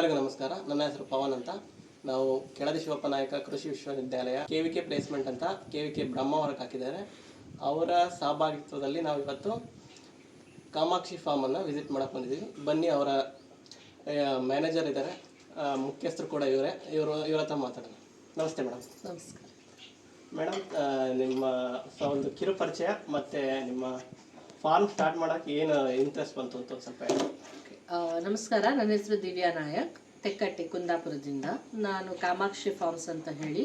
ಎಲ್ಲರಿಗೂ ನಮಸ್ಕಾರ. ನನ್ನ ಹೆಸರು ಪವನ್ ಅಂತ. ನಾವು ಕೆಳದಿ ಶಿವಪ್ಪ ನಾಯಕ ಕೃಷಿ ವಿಶ್ವವಿದ್ಯಾಲಯ ಕೆ ವಿ ಕೆ ಪ್ಲೇಸ್ಮೆಂಟ್ ಅಂತ ಕೆ ವಿ ಕೆ ಬ್ರಹ್ಮ ಬ್ರಹ್ಮಾವರಕ್ಕೆ ಹಾಕಿದ್ದಾರೆ. ಅವರ ಸಹಭಾಗಿತ್ವದಲ್ಲಿ ನಾವು ಇವತ್ತು ಕಾಮಾಕ್ಷಿ ಫಾರ್ಮನ್ನು ವಿಸಿಟ್ ಮಾಡಕ್ಕೆ ಬಂದಿದ್ದೀವಿ. ಬನ್ನಿ ಅವರ ಮ್ಯಾನೇಜರ್ ಇದ್ದಾರೆ. ಮುಖ್ಯಸ್ಥರು ಕೂಡ ಇವರೇ. ಇವರು ಇವರ ಹತ್ರ ಮಾತಾಡೋಣ. ನಮಸ್ತೆ ಮೇಡಮ್. ನಮಸ್ಕಾರ. ಮೇಡಮ್ ನಿಮ್ಮ ಒಂದು ಕಿರು ಪರಿಚಯ ಮತ್ತು ನಿಮ್ಮ ಫಾರ್ಮ್ ಸ್ಟಾರ್ಟ್ ಮಾಡೋಕ್ಕೆ ಏನು ಇಂಟ್ರೆಸ್ಟ್ ಬಂತು ಅಂತ ಒಂದು ಸ್ವಲ್ಪ ನಮಸ್ಕಾರ. ನನ್ನ ಹೆಸರು ದಿವ್ಯಾ ನಾಯಕ್. ತೆಕ್ಕಟ್ಟಿ, ಕುಂದಾಪುರದಿಂದ. ನಾನು ಕಾಮಾಕ್ಷಿ ಫಾರ್ಮ್ಸ್ ಅಂತ ಹೇಳಿ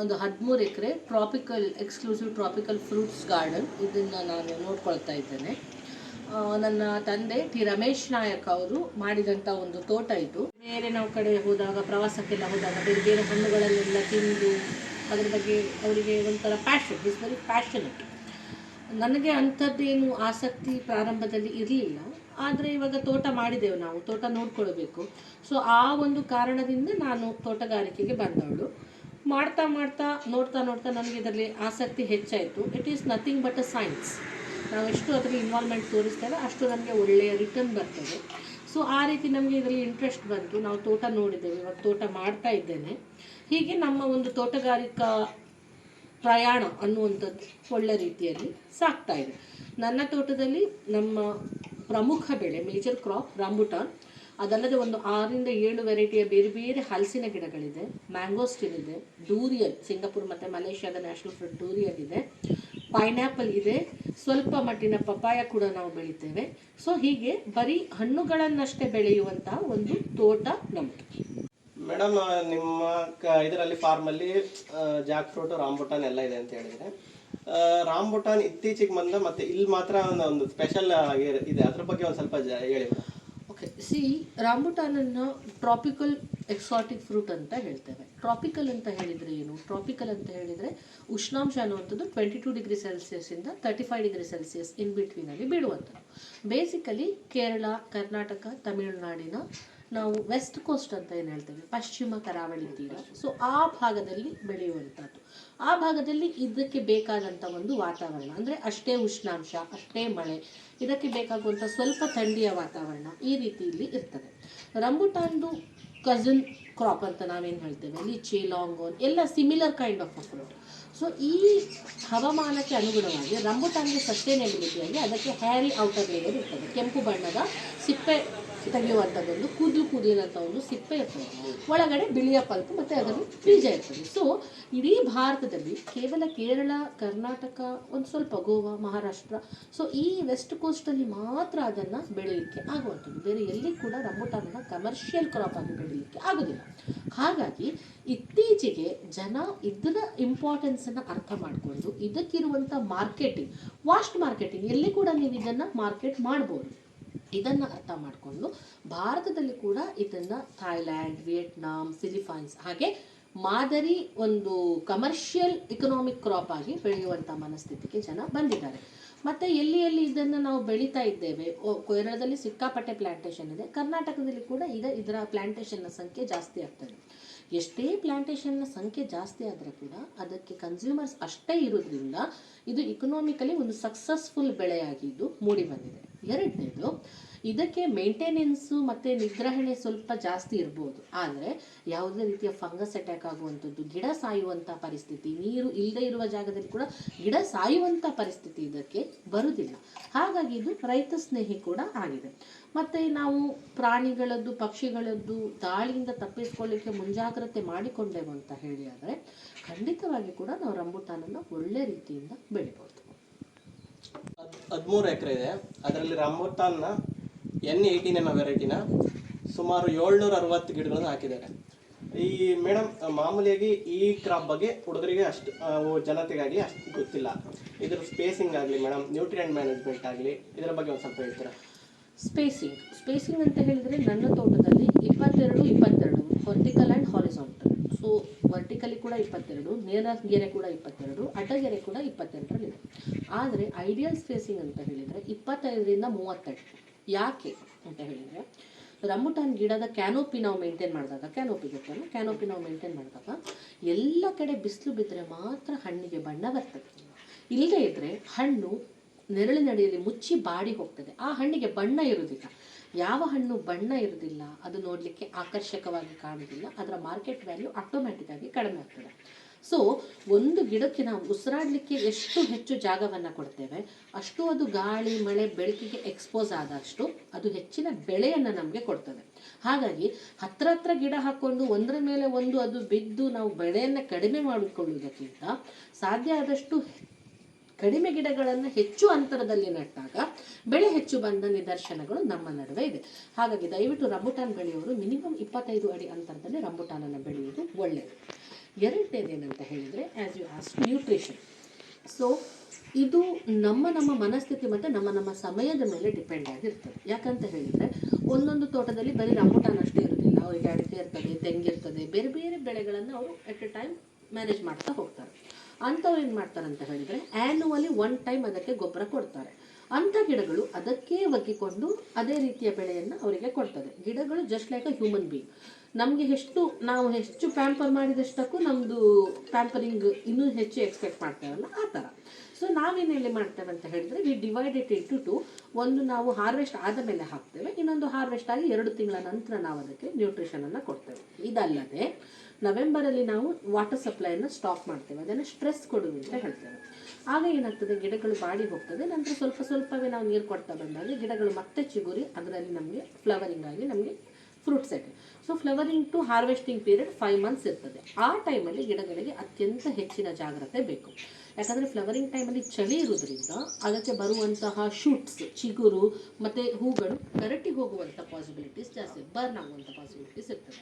ಒಂದು ಹದಿಮೂರು ಎಕರೆ tropical, exclusive tropical fruits garden ಇದನ್ನು ನಾನು ನೋಡ್ಕೊಳ್ತಾ ಇದ್ದೇನೆ. ನನ್ನ ತಂದೆ ಟಿ ರಮೇಶ್ ನಾಯಕ್ ಅವರು ಮಾಡಿದಂಥ ಒಂದು ತೋಟ ಇದು. ಬೇರೆ ನಾವು ಕಡೆ ಹೋದಾಗ, ಪ್ರವಾಸಕ್ಕೆಲ್ಲ ಹೋದಾಗ ಬೇರೆ ಬೇರೆ ಹಣ್ಣುಗಳನ್ನೆಲ್ಲ ತಿಂದು ಅದ್ರ ಬಗ್ಗೆ ಅವರಿಗೆ ಒಂಥರ ಪ್ಯಾಷನ್ ಇಸ್ ವೆರಿ ಪ್ಯಾಷನೆಟ್ ನನಗೆ ಅಂಥದ್ದೇನು ಆಸಕ್ತಿ ಪ್ರಾರಂಭದಲ್ಲಿ ಇರಲಿಲ್ಲ. ಆದರೆ ಇವಾಗ ತೋಟ ಮಾಡಿದೆವು ನಾವು, ತೋಟ ನೋಡ್ಕೊಳ್ಬೇಕು. ಸೊ ಆ ಒಂದು ಕಾರಣದಿಂದ ನಾನು ತೋಟಗಾರಿಕೆಗೆ ಬಂದವಳು. ಮಾಡ್ತಾ ಮಾಡ್ತಾ, ನೋಡ್ತಾ ನೋಡ್ತಾ ನನಗೆ ಇದರಲ್ಲಿ ಆಸಕ್ತಿ ಹೆಚ್ಚಾಯಿತು. It is nothing but a science ನಾವು ಎಷ್ಟು ಅದರಲ್ಲಿ ಇನ್ವಾಲ್ವ್ಮೆಂಟ್ ತೋರಿಸ್ತೇವೆ ಅಷ್ಟು ನಮಗೆ ಒಳ್ಳೆಯ ರಿಟರ್ನ್ ಬರ್ತದೆ. ಸೊ ಆ ರೀತಿ ನಮಗೆ ಇದರಲ್ಲಿ ಇಂಟ್ರೆಸ್ಟ್ ಬಂತು. ನಾವು ತೋಟ ನೋಡಿದ್ದೇವೆ, ಇವಾಗ ತೋಟ ಮಾಡ್ತಾ ಇದ್ದೇನೆ. ಹೀಗೆ ನಮ್ಮ ಒಂದು ತೋಟಗಾರಿಕಾ ಪ್ರಯಾಣ ಅನ್ನುವಂಥದ್ದು ಒಳ್ಳೆ ರೀತಿಯಲ್ಲಿ ಸಾಗ್ತಾ ಇದೆ. ನನ್ನ ತೋಟದಲ್ಲಿ ನಮ್ಮ ಪ್ರಮುಖ ಬೆಳೆ ಮೇಜರ್ ಕ್ರಾಪ್ ರಾಂಬುಟಾನ್ ಅದಲ್ಲದೆ ಒಂದು ಆರರಿಂದ ಏಳು ವೆರೈಟಿಯ ಬೇರೆ ಬೇರೆ ಹಲಸಿನ ಗಿಡಗಳಿದೆ. ಮ್ಯಾಂಗೋಸ್ಟಿನ್ ಇದೆ ಡೂರಿಯನ್ ಸಿಂಗಾಪುರ್ ಮತ್ತು ಮಲೇಷ್ಯಾದ ನ್ಯಾಷನಲ್ ಫ್ರೂಟ್ ಡೂರಿಯನ್ ಇದೆ. ಪೈನಾಪಲ್ ಇದೆ, ಸ್ವಲ್ಪ ಮಟ್ಟಿನ ಪಪ್ಪಾಯ ಕೂಡ ನಾವು ಬೆಳಿತೇವೆ. ಸೊ ಹೀಗೆ ಬರೀ ಹಣ್ಣುಗಳನ್ನಷ್ಟೇ ಬೆಳೆಯುವಂತಹ ಒಂದು ತೋಟ ನಮ್ಮದು ಮೇಡಮ್ ನಿಮ್ಮ ಇದರಲ್ಲಿ ಫಾರ್ಮಲ್ಲಿ ಜಾಕ್ ಫ್ರೂಟ್ ರಾಂಬುಟಾನ್ ಎಲ್ಲ ಇದೆ ಅಂತ ಹೇಳಿದ್ರೆ ಆ, ರಾಂಬುಟಾನ್ ಇತ್ತೀಚೆಗೆ ಬಂದ ಮತ್ತೆ ಇಲ್ಲಿ ಮಾತ್ರ ಒಂದು- ಸ್ಪೆಷಲ್ ಇದೆ. ಅದ್ರ ಬಗ್ಗೆ ಒಂದು ಸ್ವಲ್ಪ ಹೇಳಿ ಓಕೆ ಸಿ ರಾಂಬುಟಾನನ್ನು ಟ್ರಾಪಿಕಲ್ ಎಕ್ಸಾಟಿಕ್ ಫ್ರೂಟ್ ಅಂತ ಹೇಳ್ತೇವೆ. ಟ್ರಾಪಿಕಲ್ ಅಂತ ಹೇಳಿದರೆ ಏನು? ಟ್ರಾಪಿಕಲ್ ಅಂತ ಹೇಳಿದರೆ ಉಷ್ಣಾಂಶ ಅನ್ನುವಂಥದ್ದು twenty two degree ಸೆಲ್ಸಿಯಸ್ಸಿಂದ thirty five degree Celsius in ಬಿಟ್ವೀನಲ್ಲಿ ಬೀಳುವಂಥದ್ದು. ಬೇಸಿಕಲಿ ಕೇರಳ ಕರ್ನಾಟಕ ತಮಿಳುನಾಡಿನ ನಾವು ವೆಸ್ಟ್ ಕೋಸ್ಟ್ ಅಂತ ಏನು ಹೇಳ್ತೇವೆ? ಪಶ್ಚಿಮ ಕರಾವಳಿ ತೀರ. ಸೊ ಆ ಭಾಗದಲ್ಲಿ ಬೆಳೆಯುವಂಥದ್ದು. ಆ ಭಾಗದಲ್ಲಿ ಇದಕ್ಕೆ ಬೇಕಾದಂಥ ಒಂದು ವಾತಾವರಣ, ಅಂದರೆ ಅಷ್ಟೇ ಉಷ್ಣಾಂಶ, ಅಷ್ಟೇ ಮಳೆ, ಇದಕ್ಕೆ ಬೇಕಾಗುವಂಥ ಸ್ವಲ್ಪ ಥಂಡಿಯ ವಾತಾವರಣ ಈ ರೀತಿ ಇಲ್ಲಿ ಇರ್ತದೆ. ರಂಬುಟಾನ್ದು ಕಝನ್ ಕ್ರಾಪ್ ಅಂತ ನಾವೇನು ಹೇಳ್ತೇವೆ? ಲಿಚಿ ಲಾಂಗೋನ್ ಎಲ್ಲ similar kind of fruit so ಈ ಹವಾಮಾನಕ್ಕೆ ಅನುಗುಣವಾಗಿ ರಂಬುಟಾನ್ಗೆ ಸಸ್ಟೈನೇಬಿಲಿಟಿಯಾಗಿ ಅದಕ್ಕೆ ಹ್ಯಾರಿ ಔಟರ್ ಲೇಯರ್ ಇರ್ತದೆ. ಕೆಂಪು ಬಣ್ಣದ ಸಿಪ್ಪೆ ತೆಗೆಯುವಂಥದ್ದೊಂದು ಕೂದಲು ಕೂದಲಿನಂಥ ಒಂದು ಸಿಪ್ಪೆ ಇರ್ತದೆ. ಒಳಗಡೆ ಬಿಳಿಯ ಪಲ್ಪ್ ಮತ್ತು ಅದರಲ್ಲಿ ಬೀಜ ಇರ್ತದೆ. ಸೊ ಇಡೀ ಭಾರತದಲ್ಲಿ ಕೇವಲ ಕೇರಳ, ಕರ್ನಾಟಕ, ಒಂದು ಸ್ವಲ್ಪ ಗೋವಾ, ಮಹಾರಾಷ್ಟ್ರ ಸೊ ಈ ವೆಸ್ಟ್ ಕೋಸ್ಟಲ್ಲಿ ಮಾತ್ರ ಅದನ್ನು ಬೆಳೆಯಲಿಕ್ಕೆ ಆಗುವಂಥದ್ದು. ಬೇರೆ ಎಲ್ಲಿ ಕೂಡ ರಂಬುಟಾನನ್ನು ಕಮರ್ಷಿಯಲ್ ಕ್ರಾಪ್ ಆಗಿ ಬೆಳೆಯಲಿಕ್ಕೆ ಆಗೋದಿಲ್ಲ. ಹಾಗಾಗಿ ಇತ್ತೀಚೆಗೆ ಜನ ಇದರ ಇಂಪಾರ್ಟೆನ್ಸನ್ನು ಅರ್ಥ ಮಾಡಿಕೊಂಡು ಇದಕ್ಕಿರುವಂಥ ಮಾರ್ಕೆಟಿಂಗ್ ವಾಸ್ಟ್ ಮಾರ್ಕೆಟಿಂಗ್ ಎಲ್ಲಿ ಕೂಡ ನೀವು ಇದನ್ನು ಮಾರ್ಕೆಟ್ ಮಾಡ್ಬೋದು. ಇದನ್ನು ಅರ್ಥ ಮಾಡಿಕೊಂಡು ಭಾರತದಲ್ಲಿ ಕೂಡ ಇದನ್ನು ಥಾಯ್ಲ್ಯಾಂಡ್ ವಿಯೆಟ್ನಾಂ ಫಿಲಿಪೈನ್ಸ್ ಹಾಗೆ ಮಾದರಿ ಒಂದು ಕಮರ್ಷಿಯಲ್ ಇಕನಾಮಿಕ್ ಕ್ರಾಪ್ ಆಗಿ ಬೆಳೆಯುವಂಥ ಮನಸ್ಥಿತಿಗೆ ಜನ ಬಂದಿದ್ದಾರೆ. ಮತ್ತು ಎಲ್ಲಿ ಎಲ್ಲಿ ಇದನ್ನು ನಾವು ಬೆಳೀತಾ ಇದ್ದೇವೆ ಕೇರಳದಲ್ಲಿ ಸಿಕ್ಕಾಪಟ್ಟೆ ಪ್ಲಾಂಟೇಶನ್ ಇದೆ, ಕರ್ನಾಟಕದಲ್ಲಿ ಕೂಡ ಈಗ ಇದರ ಪ್ಲಾಂಟೇಶನ್ನ ಸಂಖ್ಯೆ ಜಾಸ್ತಿ ಆಗ್ತದೆ ಎಷ್ಟೇ ಪ್ಲಾಂಟೇಶನ್ನ ಸಂಖ್ಯೆ ಜಾಸ್ತಿ ಆದರೆ ಕೂಡ ಅದಕ್ಕೆ ಕನ್ಸ್ಯೂಮರ್ಸ್ ಅಷ್ಟೇ ಇರೋದ್ರಿಂದ ಇದು ಇಕನಾಮಿಕಲಿ ಒಂದು ಸಕ್ಸಸ್ಫುಲ್ ಬೆಳೆಯಾಗಿದ್ದು ಮೂಡಿ ಬಂದಿದೆ. ಎರಡನೇದು ಇದಕ್ಕೆ ಮೇಂಟೆನೆನ್ಸು ಮತ್ತು ನಿಗ್ರಹಣೆ ಸ್ವಲ್ಪ ಜಾಸ್ತಿ ಇರ್ಬೋದು. ಆದರೆ ಯಾವುದೇ ರೀತಿಯ ಫಂಗಸ್ ಅಟ್ಯಾಕ್ ಆಗುವಂಥದ್ದು, ಗಿಡ ಸಾಯುವಂಥ ಪರಿಸ್ಥಿತಿ, ನೀರು ಇಲ್ಲದೆ ಇರುವ ಜಾಗದಲ್ಲಿ ಕೂಡ ಗಿಡ ಸಾಯುವಂಥ ಪರಿಸ್ಥಿತಿ ಇದಕ್ಕೆ ಬರುವುದಿಲ್ಲ. ಹಾಗಾಗಿ ಇದು ರೈತ ಸ್ನೇಹಿ ಕೂಡ ಆಗಿದೆ. ಮತ್ತು ನಾವು ಪ್ರಾಣಿಗಳದ್ದು, ಪಕ್ಷಿಗಳದ್ದು ದಾಳಿಯಿಂದ ತಪ್ಪಿಸ್ಕೊಳ್ಳಿಕ್ಕೆ ಮುಂಜಾಗ್ರತೆ ಮಾಡಿಕೊಂಡೆವು ಅಂತ ಹೇಳಿ ಆದರೆ ಖಂಡಿತವಾಗಿ ಕೂಡ ನಾವು ರಂಬುಟಾನನ್ನು ಒಳ್ಳೆ ರೀತಿಯಿಂದ ಬೆಳಿಬೋದು. ಹದಿಮೂರು ಎಕರೆ ಇದೆ. ಅದರಲ್ಲಿ ರಾಂಬುಟಾನ್ನ ಎನ್ ಏಯ್ಟೀನ್ ಅನ್ನೋ ವೆರೈಟಿನ ಸುಮಾರು ಏಳ್ನೂರ ಅರವತ್ತು ಗಿಡಗಳನ್ನು ಹಾಕಿದ್ದಾರೆ. ಈ ಮೇಡಮ್ ಮಾಮೂಲಿಯಾಗಿ ಈ ಕ್ರಾಪ್ ಬಗ್ಗೆ ಹುಡುಗರಿಗೆ ಅಷ್ಟು ಜನತೆಗಾಗಿ ಅಷ್ಟು ಗೊತ್ತಿಲ್ಲ. ಇದ್ರ ಸ್ಪೇಸಿಂಗ್ ಆಗಲಿ ಮೇಡಮ್ ನ್ಯೂಟ್ರಿಯೆಂಟ್ ಮ್ಯಾನೇಜ್ಮೆಂಟ್ ಆಗಲಿ, ಇದರ ಬಗ್ಗೆ ಒಂದು ಸ್ವಲ್ಪ ಹೇಳ್ತೀರಾ? ಸ್ಪೇಸಿಂಗ್ ಸ್ಪೇಸಿಂಗ್ ಅಂತ ಹೇಳಿದರೆ ನನ್ನ ತೋಟದಲ್ಲಿ ಇಪ್ಪತ್ತೆರಡು ಇಪ್ಪತ್ತೆರಡು vertical and horizontal so vertically ಕೂಡ ಇಪ್ಪತ್ತೆರಡು, ನೇರ ಗೆರೆ ಕೂಡ ಇಪ್ಪತ್ತೆರಡು ಅಡ್ಡಗೆರೆ ಕೂಡ ಇಪ್ಪತ್ತೆರಡರಲ್ಲಿದೆ ಆದರೆ ಐಡಿಯಲ್ ಸ್ಪೇಸಿಂಗ್ ಅಂತ ಹೇಳಿದರೆ ಇಪ್ಪತ್ತೈದರಿಂದ ಮೂವತ್ತೆರಡು ಯಾಕೆ ಅಂತ ಹೇಳಿದರೆ, ರಂಬುಟಾನ್ ಗಿಡದ ಕ್ಯಾನೋಪಿ ನಾವು ಮೇಂಟೈನ್ ಮಾಡಿದಾಗ, ಕ್ಯಾನೋಪಿ ಗೊತ್ತಲ್ಲ ಕ್ಯಾನೋಪಿ ನಾವು ಮೇಂಟೈನ್ ಮಾಡಿದಾಗ ಎಲ್ಲ ಕಡೆ ಬಿಸಿಲು ಬಿದ್ದರೆ ಮಾತ್ರ ಹಣ್ಣಿಗೆ ಬಣ್ಣ ಬರ್ತದೆ. ಇಲ್ಲದೇ ಇದ್ದರೆ ಹಣ್ಣು ನೆರಳಿನಡಿಯಲ್ಲಿ ಮುಚ್ಚಿ ಬಾಡಿ ಹೋಗ್ತದೆ. ಆ ಹಣ್ಣಿಗೆ ಬಣ್ಣ ಇರುವುದಿಲ್ಲ. ಯಾವ ಹಣ್ಣು ಬಣ್ಣ ಇರುವುದಿಲ್ಲ, ಅದು ನೋಡಲಿಕ್ಕೆ ಆಕರ್ಷಕವಾಗಿ ಕಾಣುವುದಿಲ್ಲ, ಅದರ ಮಾರ್ಕೆಟ್ ವ್ಯಾಲ್ಯೂ ಆಟೋಮ್ಯಾಟಿಕ್ ಆಗಿ ಕಡಿಮೆ ಆಗ್ತದೆ. ಸೊ ಒಂದು ಗಿಡಕ್ಕೆ ನಾವು ಉಸಿರಾಡಲಿಕ್ಕೆ ಎಷ್ಟು ಹೆಚ್ಚು ಜಾಗವನ್ನು ಕೊಡ್ತೇವೆ, ಅಷ್ಟು ಅದು ಗಾಳಿ, ಮಳೆ, ಬೆಳಕಿಗೆ ಎಕ್ಸ್ಪೋಸ್ ಆದಷ್ಟು ಅದು ಹೆಚ್ಚಿನ ಬೆಳೆಯನ್ನು ನಮಗೆ ಕೊಡ್ತದೆ. ಹಾಗಾಗಿ ಹತ್ರ ಹತ್ರ ಗಿಡ ಹಾಕ್ಕೊಂಡು ಒಂದರ ಮೇಲೆ ಒಂದು ಅದು ಬಿದ್ದು ನಾವು ಬೆಳೆಯನ್ನು ಕಡಿಮೆ ಮಾಡಿಕೊಳ್ಳುವುದಕ್ಕಿಂತ ಸಾಧ್ಯ ಆದಷ್ಟು ಕಡಿಮೆ ಗಿಡಗಳನ್ನು ಹೆಚ್ಚು ಅಂತರದಲ್ಲಿ ನೆಟ್ಟಾಗ ಬೆಳೆ ಹೆಚ್ಚು ಬಂದ ನಿದರ್ಶನಗಳು ನಮ್ಮ ನಡುವೆ ಇದೆ. ಹಾಗಾಗಿ ದಯವಿಟ್ಟು ರಂಬುಟಾನ್ ಬೆಳೆಯೋರು ಮಿನಿಮಮ್ ಇಪ್ಪತ್ತೈದು ಅಡಿ ಅಂತರದಲ್ಲಿ ರಂಬುಟಾನನ್ನು ಬೆಳೆಯುವುದು ಒಳ್ಳೆಯದು ಎರಡನೇದೇನಂತ ಹೇಳಿದರೆ as you as nutrition so ಇದು ನಮ್ಮ ನಮ್ಮ ಮನಸ್ಥಿತಿ ಮತ್ತು ನಮ್ಮ ನಮ್ಮ ಸಮಯದ ಮೇಲೆ ಡಿಪೆಂಡ್ ಆಗಿರ್ತದೆ. ಯಾಕಂತ ಹೇಳಿದರೆ, ಒಂದೊಂದು ತೋಟದಲ್ಲಿ ಬರೀ ರಂಬುಟಾನ್ ಅಷ್ಟೇ ಇರೋದಿಲ್ಲ. ಅವರಿಗೆ ಅಡಿಕೆ ಇರ್ತದೆ ತೆಂಗಿರ್ತದೆ ಬೇರೆ ಬೇರೆ ಬೆಳೆಗಳನ್ನು ಅವರು ಎಟ್ ಎ ಟೈಮ್ ಮ್ಯಾನೇಜ್ ಮಾಡ್ತಾ ಹೋಗ್ತಾರೆ. ಅಂಥವ್ರು ಏನು ಮಾಡ್ತಾರೆ ಅಂತ ಹೇಳಿದರೆ ಆ್ಯನ್ಯುವಲಿ ಒನ್ ಟೈಮ್ ಅದಕ್ಕೆ ಗೊಬ್ಬರ ಕೊಡ್ತಾರೆ. ಅಂಥ ಗಿಡಗಳು ಅದಕ್ಕೆ ಒಗ್ಗಿಕೊಂಡು ಅದೇ ರೀತಿಯ ಬೆಳೆಯನ್ನು ಅವರಿಗೆ ಕೊಡ್ತದೆ. ಗಿಡಗಳು just like a human being ನಮಗೆ ಎಷ್ಟು, ನಾವು ಹೆಚ್ಚು ಪ್ಯಾಂಪರ್ ಮಾಡಿದಷ್ಟಕ್ಕೂ ನಮ್ಮದು ಪ್ಯಾಂಪರಿಂಗ್ ಇನ್ನೂ ಹೆಚ್ಚು ಎಕ್ಸ್ಪೆಕ್ಟ್ ಮಾಡ್ತೇವಲ್ಲ, ಆ ಥರ. ಸೊ ನಾವೇನೆಲ್ಲಿ ಮಾಡ್ತೇವೆ ಅಂತ ಹೇಳಿದ್ರೆ ವಿ ಡಿವೈಡೆಡ್ ಇಟ್ ಟು ಒಂದು ನಾವು ಹಾರ್ವೆಸ್ಟ್ ಆದ ಮೇಲೆ ಹಾಕ್ತೇವೆ, ಇನ್ನೊಂದು ಹಾರ್ವೆಸ್ಟ್ ಆಗಿ ಎರಡು ತಿಂಗಳ ನಂತರ ನಾವು ಅದಕ್ಕೆ ನ್ಯೂಟ್ರಿಷನನ್ನು ಕೊಡ್ತೇವೆ. ಇದಲ್ಲದೆ, ನವೆಂಬರಲ್ಲಿ ನಾವು ವಾಟರ್ ಸಪ್ಲೈಯನ್ನು ಸ್ಟಾಪ್ ಮಾಡ್ತೇವೆ, ಅದನ್ನು ಸ್ಟ್ರೆಸ್ ಕೊಡುವುದು ಅಂತ ಹೇಳ್ತೇವೆ. ಆಗ ಏನಾಗ್ತದೆ, ಗಿಡಗಳು ಬಾಡಿ ಹೋಗ್ತದೆ, ನಂತರ ಸ್ವಲ್ಪ ಸ್ವಲ್ಪವೇ ನಾವು ನೀರು ಕೊಡ್ತಾ ಬಂದಾಗ ಗಿಡಗಳು ಮತ್ತೆ ಚಿಗುರಿ, ಅದರಲ್ಲಿ ನಮಗೆ ಫ್ಲವರಿಂಗ್ ಆಗಿ ನಮಗೆ fruit set so flowering to harvesting period five months ಇರ್ತದೆ. ಆ ಟೈಮಲ್ಲಿ ಗಿಡಗಳಿಗೆ ಅತ್ಯಂತ ಹೆಚ್ಚಿನ ಜಾಗ್ರತೆ ಬೇಕು. ಯಾಕಂದರೆ ಫ್ಲವರಿಂಗ್ ಟೈಮಲ್ಲಿ ಚಳಿ ಇರೋದ್ರಿಂದ ಅದಕ್ಕೆ ಬರುವಂತಹ ಶೂಟ್ಸ್ ಚಿಗುರು, ಮತ್ತು ಹೂಗಳು ಕರಟಿ ಹೋಗುವಂಥ ಪಾಸಿಬಿಲಿಟೀಸ್ ಜಾಸ್ತಿ ಬರ್ನ್ ಆಗುವಂಥ ಪಾಸಿಬಿಲಿಟೀಸ್ ಇರ್ತದೆ.